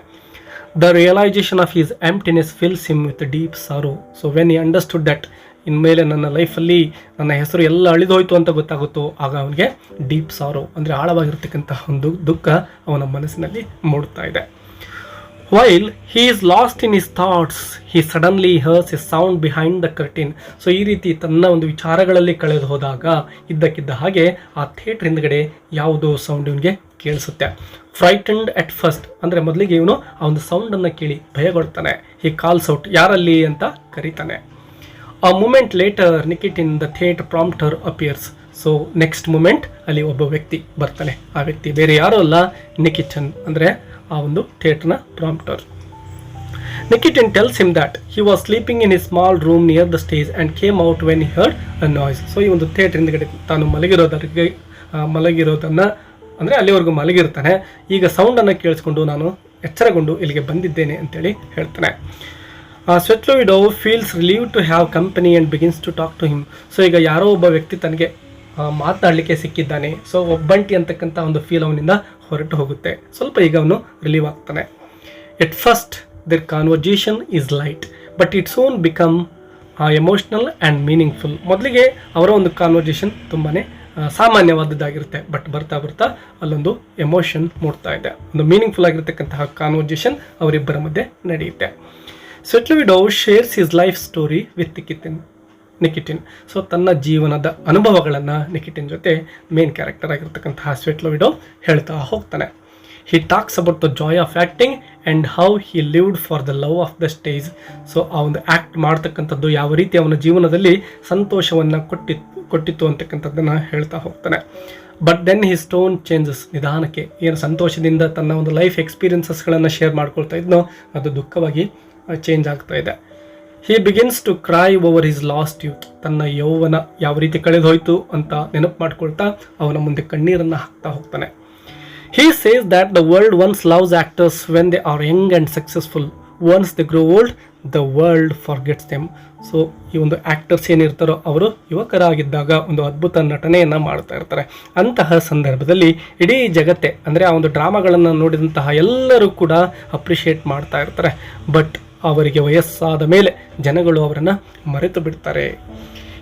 The realization of his emptiness fills him with deep sorrow. So when he understood that ಇನ್ಮೇಲೆ ನನ್ನ ಲೈಫಲ್ಲಿ ನನ್ನ ಹೆಸರು ಎಲ್ಲ ಅಳಿದೋಯ್ತು ಅಂತ ಗೊತ್ತಾಗುತ್ತೋ, ಆಗ ಅವನಿಗೆ ಡೀಪ್ ಸಾರೋ ಅಂದರೆ ಆಳವಾಗಿರ್ತಕ್ಕಂತಹ ಒಂದು ದುಃಖ ಅವನ ಮನಸ್ಸಿನಲ್ಲಿ ಮೂಡ್ತಾ ಇದೆ while he is lost in his thoughts he suddenly hears a sound behind the curtain so ಈ ರೀತಿ ತನ್ನ ಒಂದು ವಿಚಾರಗಳಲ್ಲಿ ಕಳೆದು ಹೋದಾಗ, ಇದ್ದಕ್ಕಿದ್ದ ಹಾಗೆ ಆ ಥಿಯೇಟರ್ ಹಿಂದ್ಗಡೆ ಯಾವುದೋ ಸೌಂಡ್ ಇವನಿಗೆ ಕೇಳಿಸುತ್ತೆ. ಫ್ರೈಟನ್ಡ್ ಅಟ್ ಫಸ್ಟ್ ಅಂದರೆ ಮೊದಲಿಗೆ ಇವನು ಆ ಒಂದು ಸೌಂಡನ್ನು ಕೇಳಿ ಭಯಗೊಳ್ತಾನೆ. ಹಿ ಕಾಲ್ಸ್ ಔಟ್ ಯಾರಲ್ಲಿ? ಅಂತ ಕರೀತಾನೆ. A moment later Nikitin in the theatre prompter appears so next moment ಅಲ್ಲಿ ಒಬ್ಬ ವ್ಯಕ್ತಿ ಬರ್ತಾನೆ. ಆ ವ್ಯಕ್ತಿ ಬೇರೆ ಯಾರೂ ಅಲ್ಲ ನಿಕಿಟನ್ ಅಂದರೆ ಆ ಒಂದು ಥಿಯೇಟರ್ನ prompter Nikitin tells him that he was sleeping in a small room near the stage and came out when he heard a noise. So ಈ ಒಂದು ಥಿಯೇಟರ್ ಹಿಂದ್ಗಡೆ ತಾನು ಮಲಗಿರೋದಕ್ಕೆ ಮಲಗಿರೋದನ್ನು, ಅಂದರೆ ಅಲ್ಲಿವರೆಗೂ ಮಲಗಿರ್ತಾನೆ. ಈಗ ಸೌಂಡನ್ನು ಕೇಳಿಸ್ಕೊಂಡು ನಾನು ಎಚ್ಚರಗೊಂಡು ಇಲ್ಲಿಗೆ ಬಂದಿದ್ದೇನೆ ಅಂತೇಳಿ ಹೇಳ್ತಾನೆ. Svetlovidov feels relieve to have company and begins to talk to him so ಈಗ ಯಾರೋ ಒಬ್ಬ ವ್ಯಕ್ತಿ ತನಗೆ ಮಾತನಾಡಲಿಕ್ಕೆ ಸಿಕ್ಕಿದ್ದಾನೆ. ಸೊ ಒಬ್ಬಂಟಿ ಅಂತಕ್ಕಂಥ ಒಂದು ಫೀಲ್ ಅವನಿಂದ ಹೊರಟು ಹೋಗುತ್ತೆ. ಸ್ವಲ್ಪ ಈಗ ಅವನು ರಿಲೀವ್ ಆಗ್ತಾನೆ. At first their conversation is light but it soon become emotional and meaningful ಮೊದಲಿಗೆ ಅವರ ಒಂದು ಕಾನ್ವರ್ಜೇಷನ್ ತುಂಬಾ ಸಾಮಾನ್ಯವಾದದ್ದಾಗಿರುತ್ತೆ ಬಟ್ ಬರ್ತಾ ಬರ್ತಾ ಅಲ್ಲೊಂದು ಎಮೋಷನ್ ಮೂಡ್ತಾ ಇದೆ. ಒಂದು ಮೀನಿಂಗ್ಫುಲ್ ಆಗಿರ್ತಕ್ಕಂತಹ ಕಾನ್ವರ್ಜೇಷನ್ ಅವರಿಬ್ಬರ ಮಧ್ಯೆ ನಡೆಯುತ್ತೆ. Svetlovidov shares his life story with Nikitin Nikitin. So ತನ್ನ ಜೀವನದ ಅನುಭವಗಳನ್ನು ನಿಕಿಟಿನ್ ಜೊತೆ ಮೇನ್ ಕ್ಯಾರೆಕ್ಟರ್ ಆಗಿರ್ತಕ್ಕಂತಹ ಸ್ವೆಟ್ಲೋವಿಡೋ ಹೇಳ್ತಾ ಹೋಗ್ತಾನೆ. He talks about the joy of acting and how he lived for the love of the stage so ಆ ಒಂದು ಆ್ಯಕ್ಟ್ ಮಾಡ್ತಕ್ಕಂಥದ್ದು ಯಾವ ರೀತಿ ಅವನ ಜೀವನದಲ್ಲಿ ಸಂತೋಷವನ್ನು ಕೊಟ್ಟಿತ್ತು ಕೊಟ್ಟಿತ್ತು ಅಂತಕ್ಕಂಥದ್ದನ್ನು ಹೇಳ್ತಾ ಹೋಗ್ತಾನೆ. But then his tone changes ನಿಧಾನಕ್ಕೆ. ಏನು ಸಂತೋಷದಿಂದ ತನ್ನ ಒಂದು ಲೈಫ್ ಎಕ್ಸ್ಪೀರಿಯನ್ಸಸ್ಗಳನ್ನು ಶೇರ್ ಮಾಡ್ಕೊಳ್ತಾ ಇದ್ನೋ, ಅದು ದುಃಖವಾಗಿ ಚೇಂಜ್ ಆಗ್ತಾ ಇದೆ. He begins to cry over his lost youth ತನ್ನ ಯೌವನ ಯಾವ ರೀತಿ ಕಳೆದು ಹೋಯ್ತು ಅಂತ ನೆನಪು ಮಾಡ್ಕೊಳ್ತಾ ಅವನ ಮುಂದೆ ಕಣ್ಣೀರನ್ನು ಹಾಕ್ತಾ ಹೋಗ್ತಾನೆ. He says that the world once loves actors when they are young and successful once the grow old the world forgets them so ಈ ಒಂದು ಆ್ಯಕ್ಟರ್ಸ್ ಏನಿರ್ತಾರೋ ಅವರು ಯುವಕರಾಗಿದ್ದಾಗ ಒಂದು ಅದ್ಭುತ ನಟನೆಯನ್ನು ಮಾಡ್ತಾ ಇರ್ತಾರೆ. ಅಂತಹ ಸಂದರ್ಭದಲ್ಲಿ ಇಡೀ ಜಗತ್ತೇ, ಅಂದರೆ ಆ ಒಂದು ಡ್ರಾಮಾಗಳನ್ನು ನೋಡಿದಂತಹ ಎಲ್ಲರೂ ಕೂಡ ಅಪ್ರಿಷಿಯೇಟ್ ಮಾಡ್ತಾ ಇರ್ತಾರೆ. ಬಟ್ ಅವರಿಗೆ ವಯಸ್ಸಾದ ಮೇಲೆ ಜನಗಳು ಅವರನ್ನು ಮರೆತು ಬಿಡ್ತಾರೆ.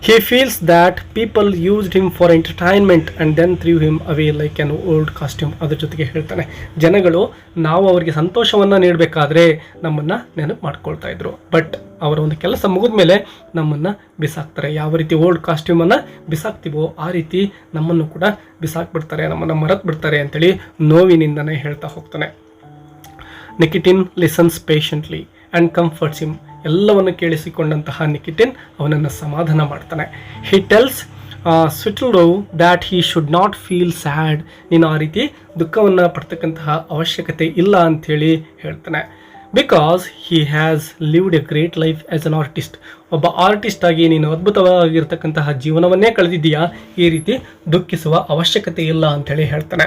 He feels that people used him for entertainment and then threw him away like an old costume ಅದ್ರ ಜೊತೆಗೆ ಹೇಳ್ತಾನೆ, ಜನಗಳು ನಾವು ಅವರಿಗೆ ಸಂತೋಷವನ್ನು ನೀಡಬೇಕಾದ್ರೆ ನಮ್ಮನ್ನು ನೆನಪು ಮಾಡ್ಕೊಳ್ತಾ ಇದ್ರು. ಬಟ್ ಅವರ ಒಂದು ಕೆಲಸ ಮುಗಿದ ಮೇಲೆ ನಮ್ಮನ್ನು ಬಿಸಾಕ್ತಾರೆ. ಯಾವ ರೀತಿ ಓಲ್ಡ್ ಕಾಸ್ಟ್ಯೂಮನ್ನು ಬಿಸಾಕ್ತೀವೋ ಆ ರೀತಿ ನಮ್ಮನ್ನು ಕೂಡ ಬಿಸಾಕ್ಬಿಡ್ತಾರೆ, ನಮ್ಮನ್ನು ಮರೆತು ಬಿಡ್ತಾರೆ ಅಂತೇಳಿ ನೋವಿನಿಂದನೇ ಹೇಳ್ತಾ ಹೋಗ್ತಾನೆ. Nikitin listens patiently and comforts him ಎಲ್ಲವನ್ನು ಕೇಳಿಸಿಕೊಂಡಂತಹ ನಿಕಿಟಿನ್ ಅವನನ್ನು ಸಮಾಧಾನ ಮಾಡ್ತಾನೆ. He tells Svetlovidov that he should not feel sad ನೀನು ಆ ರೀತಿ ದುಃಖವನ್ನು ಪಡ್ತಕ್ಕಂತಹ ಅವಶ್ಯಕತೆ ಇಲ್ಲ ಅಂಥೇಳಿ ಹೇಳ್ತಾನೆ. Because he has lived a great life as an artist ಒಬ್ಬ ಆರ್ಟಿಸ್ಟ್ ಆಗಿ ನೀನು ಅದ್ಭುತವಾಗಿರ್ತಕ್ಕಂತಹ ಜೀವನವನ್ನೇ ಕಳೆದಿದ್ದೀಯಾ? ಈ ರೀತಿ ದುಃಖಿಸುವ ಅವಶ್ಯಕತೆ ಇಲ್ಲ ಅಂಥೇಳಿ ಹೇಳ್ತಾನೆ.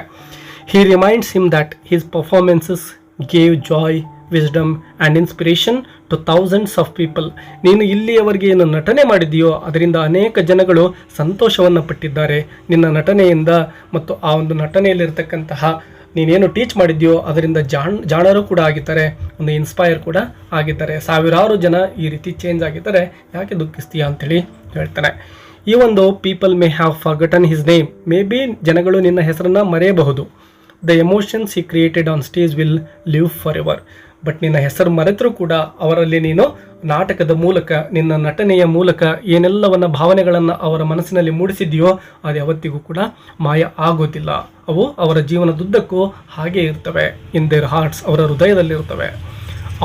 He reminds him that his performances gave joy wisdom and inspiration to thousands of people ನೀನು ಇಲ್ಲಿಯವರೆಗೆ ಏನು ನಟನೆ ಮಾಡಿದೆಯೋ ಅದರಿಂದ ಅನೇಕ ಜನಗಳು ಸಂತೋಷವನ್ನು ಪಟ್ಟಿದ್ದಾರೆ. ನಿನ್ನ ನಟನೆಯಿಂದ ಮತ್ತು ಆ ಒಂದು ನಟನೆಯಲ್ಲಿರ್ತಕ್ಕಂತಹ ನೀನೇನು ಟೀಚ್ ಮಾಡಿದ್ಯೋ ಅದರಿಂದ ಜಾಣ್, ಜಾಣರು ಕೂಡ ಆಗಿದ್ದಾರೆ. ಒಂದು ಇನ್ಸ್ಪೈರ್ ಕೂಡ ಆಗಿದ್ದಾರೆ. ಸಾವಿರಾರು ಜನ ಈ ರೀತಿ ಚೇಂಜ್ ಆಗಿದ್ದಾರೆ. ಯಾಕೆ ದುಃಖಿಸ್ತೀಯ ಅಂತೇಳಿ ಹೇಳ್ತಾನೆ. ಈ ಒಂದು people may have forgotten his name maybe ಜನಗಳು ನಿನ್ನ ಹೆಸರನ್ನು ಮರೆಯಬಹುದು. The emotions he created on stage will live forever but ನಿನ್ನ ಹೆಸರು ಮರೆತರೂ ಕೂಡ ಅವರಲ್ಲಿ ನೀನು ನಾಟಕದ ಮೂಲಕ, ನಿನ್ನ ನಟನೆಯ ಮೂಲಕ ಏನೆಲ್ಲವನ್ನ ಭಾವನೆಗಳನ್ನು ಅವರ ಮನಸ್ಸಿನಲ್ಲಿ ಮೂಡಿಸಿದೆಯೋ ಅದು ಯಾವತ್ತಿಗೂ ಕೂಡ ಮಾಯ ಆಗೋದಿಲ್ಲ. ಅವು ಅವರ ಜೀವನದುದ್ದಕ್ಕೂ ಹಾಗೇ ಇರ್ತವೆ. ಇನ್ ದೇರ್ ಹಾರ್ಟ್ಸ್ ಅವರ ಹೃದಯದಲ್ಲಿರ್ತವೆ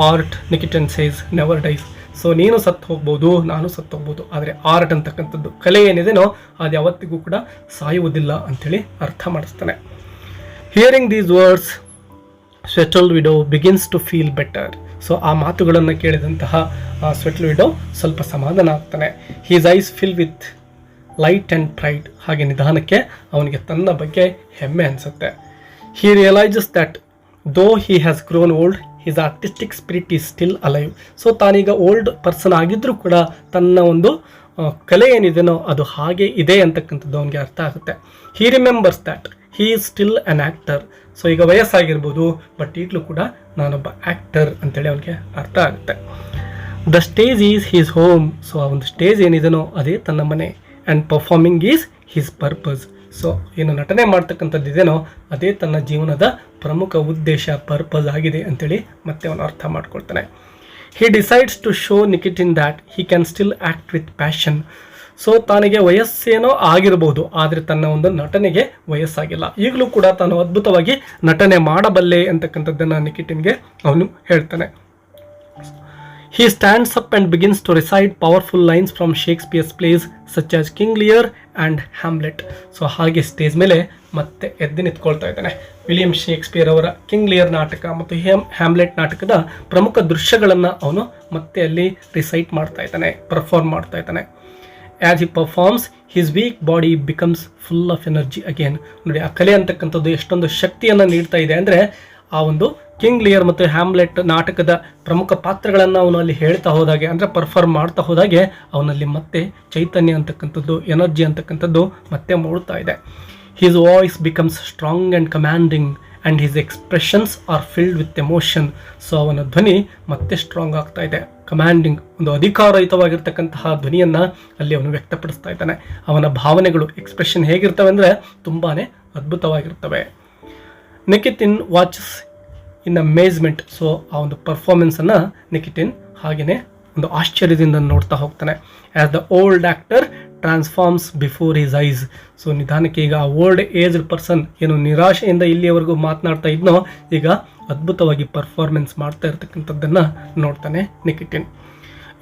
art Nikitin says never dies so ನೀನು ಸತ್ತು ಹೋಗ್ಬೋದು, ನಾನು ಸತ್ತು ಹೋಗ್ಬೋದು. ಆದರೆ ಆರ್ಟ್ ಅಂತಕ್ಕಂಥದ್ದು ಕಲೆ ಏನಿದೆನೋ ಅದು ಯಾವತ್ತಿಗೂ ಕೂಡ ಸಾಯುವುದಿಲ್ಲ ಅಂಥೇಳಿ ಅರ್ಥ ಮಾಡಿಸ್ತಾನೆ. Hearing these words Svetlovidov begins to feel better so ಆ ಮಾತುಗಳನ್ನು ಕೇಳಿದಂತಹ ಸ್ವೆಟಲ್ ವಿಡೋ ಸ್ವಲ್ಪ ಸಮಾಧಾನ ಆಗ್ತಾನೆ his eyes fill with light and pride ಹಾಗೆ ನಿಧಾನಕ್ಕೆ ಅವನಿಗೆ ತನ್ನ ಬಗ್ಗೆ ಹೆಮ್ಮೆ ಅನಿಸುತ್ತೆ. He realises that though he has grown old his artistic spirit is still alive so ತಾನೀಗ old person ಆಗಿದ್ದರೂ ಕೂಡ ತನ್ನ ಒಂದು ಕಲೆ ಏನಿದೆನೋ ಅದು ಹಾಗೆ ಇದೆ ಅಂತಕ್ಕಂಥದ್ದು ಅವನಿಗೆ ಅರ್ಥ ಆಗುತ್ತೆ. He remembers that he is still an actor so ಈಗ ವಯಸ್ಸಾಗಿರ್ಬೋದು ಬಟ್ ಈಗಲೂ ಕೂಡ ನಾನೊಬ್ಬ ಆ್ಯಕ್ಟರ್ ಅಂತೇಳಿ ಅವನಿಗೆ ಅರ್ಥ ಆಗುತ್ತೆ. The stage is his home so ಆ ಒಂದು ಸ್ಟೇಜ್ ಏನಿದೆನೋ ಅದೇ ತನ್ನ ಮನೆ. And performing is his purpose so ಏನು ನಟನೆ ಮಾಡ್ತಕ್ಕಂಥದ್ದು ಇದೇನೋ ಅದೇ ತನ್ನ ಜೀವನದ ಪ್ರಮುಖ ಉದ್ದೇಶ ಪರ್ಪಸ್ ಆಗಿದೆ ಅಂತೇಳಿ ಮತ್ತೆ ಅವನು ಅರ್ಥ ಮಾಡ್ಕೊಳ್ತಾನೆ. He decides to show Nikitin that he can still act with passion so ತನಗೆ ವಯಸ್ಸೇನೋ ಆಗಿರಬಹುದು ಆದರೆ ತನ್ನ ಒಂದು ನಟನೆಗೆ ವಯಸ್ಸಾಗಿಲ್ಲ. ಈಗಲೂ ಕೂಡ ತಾನು ಅದ್ಭುತವಾಗಿ ನಟನೆ ಮಾಡಬಲ್ಲೆ ಅಂತಕ್ಕಂಥದ್ದನ್ನು ನಿಕಿಟಿನ್ಗೆ ಅವನು ಹೇಳ್ತಾನೆ. He stands up and begins to recite powerful lines from Shakespeare's plays such as King Lear and Hamlet. So ಹಾಗೆ ಸ್ಟೇಜ್ ಮೇಲೆ ಮತ್ತೆ ಎದ್ದು ನಿಂತ್ಕೊಳ್ತಾ ಇದ್ದಾನೆ. ವಿಲಿಯಂ ಶೇಕ್ಸ್ಪಿಯರ್ ಅವರ ಕಿಂಗ್ ಲಿಯರ್ ನಾಟಕ ಮತ್ತು ಹೇಮ್ ಹ್ಯಾಮ್ಲೆಟ್ ನಾಟಕದ ಪ್ರಮುಖ ದೃಶ್ಯಗಳನ್ನು ಅವನು ಮತ್ತೆ ಅಲ್ಲಿ ರಿಸೈಟ್ ಮಾಡ್ತಾ ಇದ್ದಾನೆ ಪರ್ಫಾರ್ಮ್ ಮಾಡ್ತಾ ಇದ್ದಾನೆ. As he performs his weak body becomes full of energy again ನೋಡಿ, ಆ ಕಲೆ ಅಂತಕ್ಕಂಥದ್ದು ಎಷ್ಟೊಂದು ಶಕ್ತಿಯನ್ನು ನೀಡ್ತಾ ಇದೆ. ಅಂದರೆ ಆ ಒಂದು ಕಿಂಗ್ ಲಿಯರ್ ಮತ್ತು ಹ್ಯಾಮ್ಲೆಟ್ ನಾಟಕದ ಪ್ರಮುಖ ಪಾತ್ರಗಳನ್ನು ಅವನು ಅಲ್ಲಿ ಹೇಳ್ತಾ ಹೋದಾಗೆ, ಅಂದರೆ ಪರ್ಫಾರ್ಮ್ ಮಾಡ್ತಾ ಹೋದಾಗೆ ಅವನಲ್ಲಿ ಮತ್ತೆ ಚೈತನ್ಯ ಅಂತಕ್ಕಂಥದ್ದು ಎನರ್ಜಿ ಅಂತಕ್ಕಂಥದ್ದು ಮತ್ತೆ ಮೂಡ್ತಾ ಇದೆ. His voice becomes strong and commanding and his expressions are filled with emotion so ಅವನ ಧ್ವನಿ ಮತ್ತೆ ಸ್ಟ್ರಾಂಗ್ ಆಗ್ತಾ ಇದೆ. ಕಮ್ಯಾಂಡಿಂಗ್ ಒಂದು ಅಧಿಕಾರಯುತವಾಗಿರ್ತಕ್ಕಂತಹ ಧ್ವನಿಯನ್ನು ಅಲ್ಲಿ ಅವನು ವ್ಯಕ್ತಪಡಿಸ್ತಾ ಇದ್ದಾನೆ. ಅವನ ಭಾವನೆಗಳು ಎಕ್ಸ್ಪ್ರೆಷನ್ ಹೇಗಿರ್ತವೆ ಅಂದರೆ ತುಂಬಾ ಅದ್ಭುತವಾಗಿರ್ತವೆ. ನಿಕಿತಿನ್ ವಾಚಸ್ ಇನ್ ಅಮೇಜ್ಮೆಂಟ್ ಸೊ ಆ ಒಂದು ಪರ್ಫಾರ್ಮೆನ್ಸನ್ನು ನಿಕಿಟಿನ್ ಹಾಗೆಯೇ ಒಂದು ಆಶ್ಚರ್ಯದಿಂದ ನೋಡ್ತಾ ಹೋಗ್ತಾನೆ. As the old actor transforms before his eyes so ನಿಧಾನಕ್ಕೆ ಈಗ ಓಲ್ಡ್ ಏಜ್ಡ್ ಪರ್ಸನ್ ಏನು ನಿರಾಶೆಯಿಂದ ಇಲ್ಲಿಯವರೆಗೂ ಮಾತನಾಡ್ತಾ ಇದ್ನೋ, ಈಗ ಅದ್ಭುತವಾಗಿ ಪರ್ಫಾರ್ಮೆನ್ಸ್ ಮಾಡ್ತಾ ಇರ್ತಕ್ಕಂಥದ್ದನ್ನು ನೋಡ್ತಾನೆ Nikitin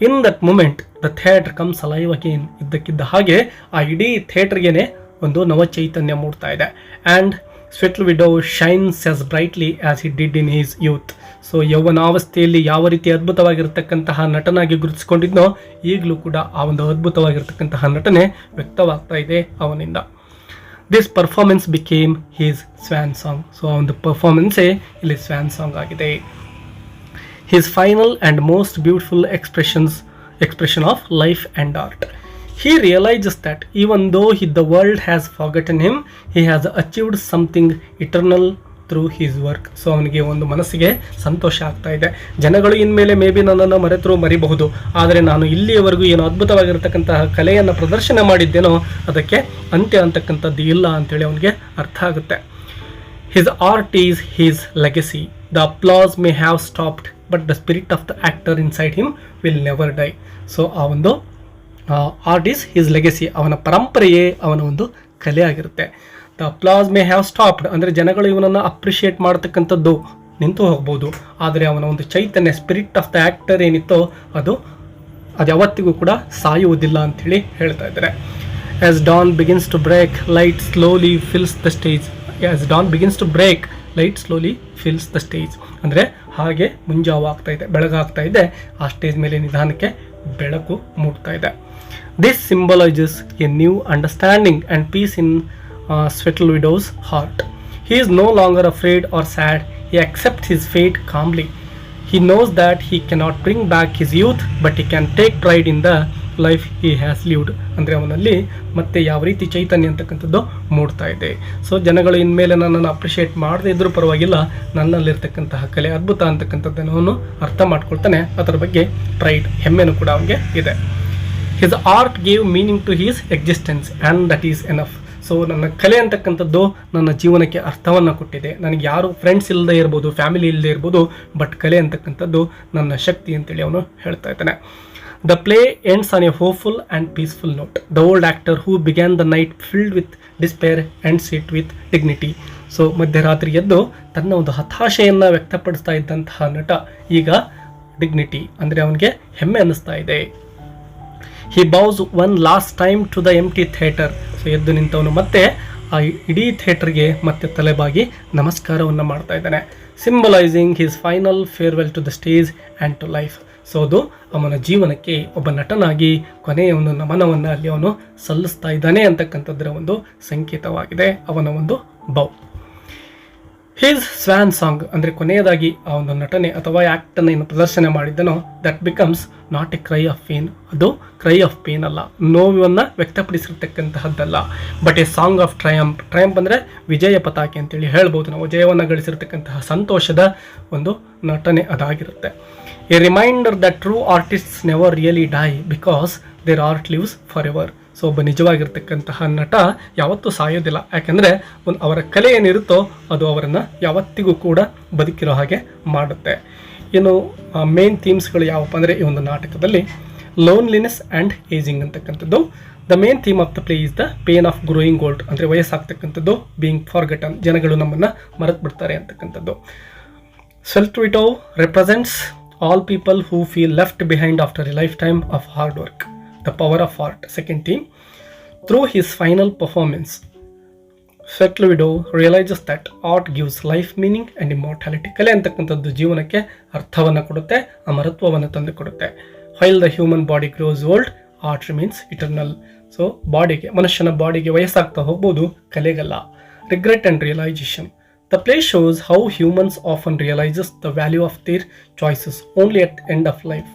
in that moment the theatre comes again ಇದ್ದಕ್ಕಿದ್ದ ಹಾಗೆ ಆ ಇಡೀ ಥಿಯೇಟರ್ಗೇನೆ ಒಂದು ನವ ಚೈತನ್ಯ ಮೂಡ್ತಾ ಇದೆ. And Svetlovidov shines as brightly as it did in his youth so ಯೌವನಾವಸ್ಥೆಯಲ್ಲಿ ಯಾವ ರೀತಿ ಅದ್ಭುತವಾಗಿರ್ತಕ್ಕಂತಹ ನಟನಾಗಿ ಗುರುತಿಸಿಕೊಂಡಿದ್ನೋ ಈಗಲೂ ಕೂಡ ಆ ಒಂದು ಅದ್ಭುತವಾಗಿರ್ತಕ್ಕಂತಹ ನಟನೆ ವ್ಯಕ್ತವಾಗ್ತಾ ಇದೆ ಅವನಿಂದ. This performance became his swan song so ಆ ಒಂದು ಪರ್ಫಾರ್ಮೆನ್ಸೇ ಇಲ್ಲಿ ಸ್ವ್ಯಾನ್ ಸಾಂಗ್ ಆಗಿದೆ. His final and most beautiful expressions expression of life and art he realizes that even though he, the world has forgotten him he has achieved something eternal through his work so ಅವನಿಗೆ ಒಂದು ಮನಸ್ಸಿಗೆ ಸಂತೋಷ ಆಗ್ತಾ ಇದೆ. ಜನಗಳು ಇನ್ಮೇಲೆ ಮೇ ಬಿ ನನ್ನನ್ನು ಮರೆತರೂ ಮರಿಬಹುದು. ಆದರೆ ನಾನು ಇಲ್ಲಿಯವರೆಗೂ ಏನು ಅದ್ಭುತವಾಗಿರತಕ್ಕಂತಹ ಕಲೆಯನ್ನು ಪ್ರದರ್ಶನ ಮಾಡಿದ್ದೇನೋ ಅದಕ್ಕೆ ಅಂತ್ಯ ಅಂತಕ್ಕಂಥದ್ದು ಇಲ್ಲ ಅಂತೇಳಿ ಅವನಿಗೆ ಅರ್ಥ ಆಗುತ್ತೆ. His art is his legacy the applause may have stopped but the spirit of the actor inside him will never die so ಆ ಒಂದು ಆರ್ಟ್ ಈಸ್ ಹಿಸ್ ಲೆಗಸಿ ಅವನ ಪರಂಪರೆಯೇ ಅವನ ಒಂದು ಕಲೆ ಆಗಿರುತ್ತೆ. The applause may have stopped ಅಂದರೆ ಜನಗಳು ಇವನನ್ನು ಅಪ್ರಿಷಿಯೇಟ್ ಮಾಡ್ತಕ್ಕಂಥದ್ದು ನಿಂತು ಹೋಗ್ಬೋದು. ಆದರೆ ಅವನ ಒಂದು ಚೈತನ್ಯ ಸ್ಪಿರಿಟ್ ಆಫ್ ದ ಆ್ಯಕ್ಟರ್ ಏನಿತ್ತೋ ಅದು ಅದು ಯಾವತ್ತಿಗೂ ಕೂಡ ಸಾಯುವುದಿಲ್ಲ ಅಂಥೇಳಿ ಹೇಳ್ತಾ ಇದ್ದಾರೆ. As dawn begins to break light slowly fills the stage as dawn begins to break light slowly fills the stage ಅಂದರೆ ಹಾಗೆ ಮುಂಜಾವು ಆಗ್ತಾ ಇದೆ, ಬೆಳಗಾಗ್ತಾ ಇದೆ. ಆ ಸ್ಟೇಜ್ ಮೇಲೆ ನಿಧಾನಕ್ಕೆ ಬೆಳಕು ಮೂಡ್ತಾ ಇದೆ. This symbolises a new understanding and peace in Svetlovidov's heart He is no longer afraid or sad he accepts his fate calmly he knows that he cannot bring back his youth, but he can take pride in the life he has lived ಅಂದರೆ ಅವನಲ್ಲಿ ಮತ್ತೆ ಯಾವ ರೀತಿ ಚೈತನ್ಯ ಅಂತಕ್ಕಂಥದ್ದು ಮೂಡ್ತಾ ಇದೆ. ಸೊ ಜನಗಳು ಇನ್ಮೇಲೆ ನನ್ನನ್ನು ಅಪ್ರಿಷಿಯೇಟ್ ಮಾಡದೇ ಇದ್ರೂ ಪರವಾಗಿಲ್ಲ. ನನ್ನಲ್ಲಿರ್ತಕ್ಕಂತಹ ಕಲೆ ಅದ್ಭುತ ಅಂತಕ್ಕಂಥದ್ದನ್ನು ಅವನು ಅರ್ಥ ಮಾಡ್ಕೊಳ್ತಾನೆ. ಅದರ ಬಗ್ಗೆ ಪ್ರೈಡ್ ಹೆಮ್ಮೆನೂ ಕೂಡ ಅವನಿಗೆ ಇದೆ. His art gave meaning to his existence and that is enough so ನನ್ನ ಕಲೆ ಅಂತಕ್ಕಂಥದ್ದು ನನ್ನ ಜೀವನಕ್ಕೆ ಅರ್ಥವನ್ನು ಕೊಟ್ಟಿದೆ. ನನಗೆ ಯಾರು ಫ್ರೆಂಡ್ಸ್ ಇಲ್ಲದೆ ಇರ್ಬೋದು ಫ್ಯಾಮಿಲಿ ಇಲ್ಲದೆ ಇರ್ಬೋದು ಬಟ್ ಕಲೆ ಅಂತಕ್ಕಂಥದ್ದು ನನ್ನ ಶಕ್ತಿ ಅಂತೇಳಿ ಅವನು ಹೇಳ್ತಾ ಇದ್ದಾನೆ. The play ends on a hopeful and peaceful note the old actor who began the night filled with despair and sit with dignity so ಮಧ್ಯರಾತ್ರಿ ಎದ್ದು ತನ್ನ ಒಂದು ಹತಾಶೆಯನ್ನು ವ್ಯಕ್ತಪಡಿಸ್ತಾ ಇದ್ದಂತಹ ನಟ ಈಗ ಡಿಗ್ನಿಟಿ ಅಂದರೆ ಅವನಿಗೆ ಹೆಮ್ಮೆ ಅನ್ನಿಸ್ತಾ ಇದೆ. He bows one last time to the empty theatre so ಎದ್ದು ನಿಂತವನು ಮತ್ತೆ ಆ ಇಡೀ ಥಿಯೇಟರ್ಗೆ ಮತ್ತೆ ತಲೆಬಾಗಿ ನಮಸ್ಕಾರವನ್ನು ಮಾಡ್ತಾ ಇದ್ದಾನೆ. Symbolising his final farewell to the stage and to life so ಅದು ಅವನ ಜೀವನಕ್ಕೆ ಒಬ್ಬ ನಟನಾಗಿ ಕೊನೆಯ ಒಂದು ನಮನವನ್ನು ಅಲ್ಲಿ ಅವನು ಸಲ್ಲಿಸ್ತಾ ಇದ್ದಾನೆ ಅಂತಕ್ಕಂಥದ್ದರ ಒಂದು ಸಂಕೇತವಾಗಿದೆ. ಅವನ ಒಂದು ಬೌ ಹೀಸ್ ಸ್ವ್ಯಾನ್ ಸಾಂಗ್ ಅಂದರೆ ಕೊನೆಯದಾಗಿ ಆ ಒಂದು ನಟನೆ ಅಥವಾ ಆ್ಯಕ್ಟನ್ನು ಏನು ಪ್ರದರ್ಶನ ಮಾಡಿದ್ದನೋ that becomes not a cry of pain ಅದು ಕ್ರೈ ಆಫ್ ಪೇನ್ ಅಲ್ಲ. ನೋವನ್ನು ವ್ಯಕ್ತಪಡಿಸಿರ್ತಕ್ಕಂತಹದ್ದಲ್ಲ. But a song of triumph triumph ಅಂದರೆ ವಿಜಯ ಪತಾಕೆ ಅಂತೇಳಿ ಹೇಳ್ಬೋದು ನಾವು. ಜಯವನ್ನು ಗಳಿಸಿರ್ತಕ್ಕಂತಹ ಸಂತೋಷದ ಒಂದು ನಟನೆ ಅದಾಗಿರುತ್ತೆ. A reminder that true artists never really die because their art lives forever so ಒಬ್ಬ ನಿಜವಾಗಿರ್ತಕ್ಕಂತಹ ನಟ ಯಾವತ್ತೂ ಸಾಯೋದಿಲ್ಲ. ಯಾಕೆಂದರೆ ಒಂದು ಅವರ ಕಲೆ ಏನಿರುತ್ತೋ ಅದು ಅವರನ್ನು ಯಾವತ್ತಿಗೂ ಕೂಡ ಬದುಕಿರೋ ಹಾಗೆ ಮಾಡುತ್ತೆ. ಇನ್ನು ಮೇನ್ ಥೀಮ್ಸ್ಗಳು ಯಾವಪ್ಪ ಅಂದರೆ ಈ ಒಂದು ನಾಟಕದಲ್ಲಿ ಲೋನ್ಲಿನೆಸ್ ಆ್ಯಂಡ್ ಏಜಿಂಗ್ ಅಂತಕ್ಕಂಥದ್ದು. The main theme of the play is the pain of growing old ಅಂದರೆ ವಯಸ್ಸಾಗ್ತಕ್ಕಂಥದ್ದು ಬೀಯಿಂಗ್ ಫಾರ್ಗಟನ್ ಜನಗಳು ನಮ್ಮನ್ನು ಮರೆತು ಬಿಡ್ತಾರೆ ಅಂತಕ್ಕಂಥದ್ದು. Svetlovidov represents all people who feel left behind after a lifetime of hard work. Power of art second theme through his final performance Svetlovidov realises that art gives life meaning and immortality ಕಲೆ ಅಂತಕ್ಕಂಥದ್ದು ಜೀವನಕ್ಕೆ ಅರ್ಥವನ್ನು ಕೊಡುತ್ತೆ, ಅಮರತ್ವವನ್ನು ತಂದು ಕೊಡುತ್ತೆ. While the human body grows old art remains eternal so ಬಾಡಿಗೆ, ಮನುಷ್ಯನ ಬಾಡಿಗೆ ವಯಸ್ಸಾಗ್ತಾ ಹೋಗ್ಬೋದು ಕಲೆಗಲ್ಲ. Regret and realisation the play shows how humans often realise the value of their choices only at end of life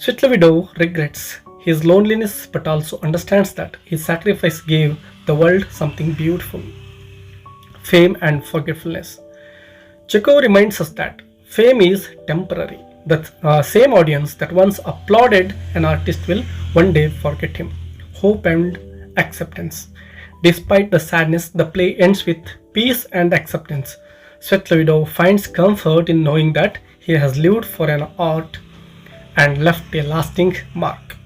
Svetlovidov regrets his loneliness but also understands that his sacrifice gave the world something beautiful fame and forgetfulness. Chekhov reminds us that fame is temporary. The uh, same audience that once applauded an artist will one day forget him. Hope and acceptance. Despite the sadness, the play ends with peace and acceptance. Svetlovido finds comfort in knowing that he has lived for an art and left a lasting mark.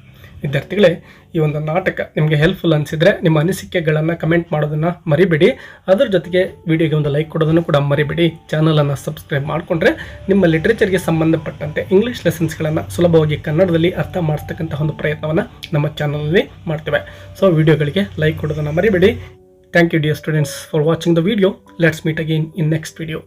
ವಿದ್ಯಾರ್ಥಿಗಳೇ, ಈ ಒಂದು ನಾಟಕ ನಿಮಗೆ ಹೆಲ್ಪ್ಫುಲ್ ಅನಿಸಿದರೆ ನಿಮ್ಮ ಅನಿಸಿಕೆಗಳನ್ನು ಕಮೆಂಟ್ ಮಾಡೋದನ್ನು ಮರಿಬೇಡಿ. ಅದರ ಜೊತೆಗೆ ವಿಡಿಯೋಗೆ ಒಂದು ಲೈಕ್ ಕೊಡೋದನ್ನು ಕೂಡ ಮರಿಬೇಡಿ. ಚಾನಲನ್ನು ಸಬ್ಸ್ಕ್ರೈಬ್ ಮಾಡಿಕೊಂಡ್ರೆ ನಿಮ್ಮ ಲಿಟ್ರೇಚರ್ಗೆ ಸಂಬಂಧಪಟ್ಟಂತೆ ಇಂಗ್ಲೀಷ್ ಲೆಸನ್ಸ್ಗಳನ್ನು ಸುಲಭವಾಗಿ ಕನ್ನಡದಲ್ಲಿ ಅರ್ಥ ಮಾಡಿಸ್ತಕ್ಕಂಥ ಒಂದು ಪ್ರಯತ್ನವನ್ನು ನಮ್ಮ ಚಾನಲಲ್ಲಿ ಮಾಡ್ತೇವೆ. ಸೊ ವಿಡಿಯೋಗಳಿಗೆ ಲೈಕ್ ಕೊಡೋದನ್ನು ಮರಿಬೇಡಿ. Thank you dear students for watching the video let's meet again in next video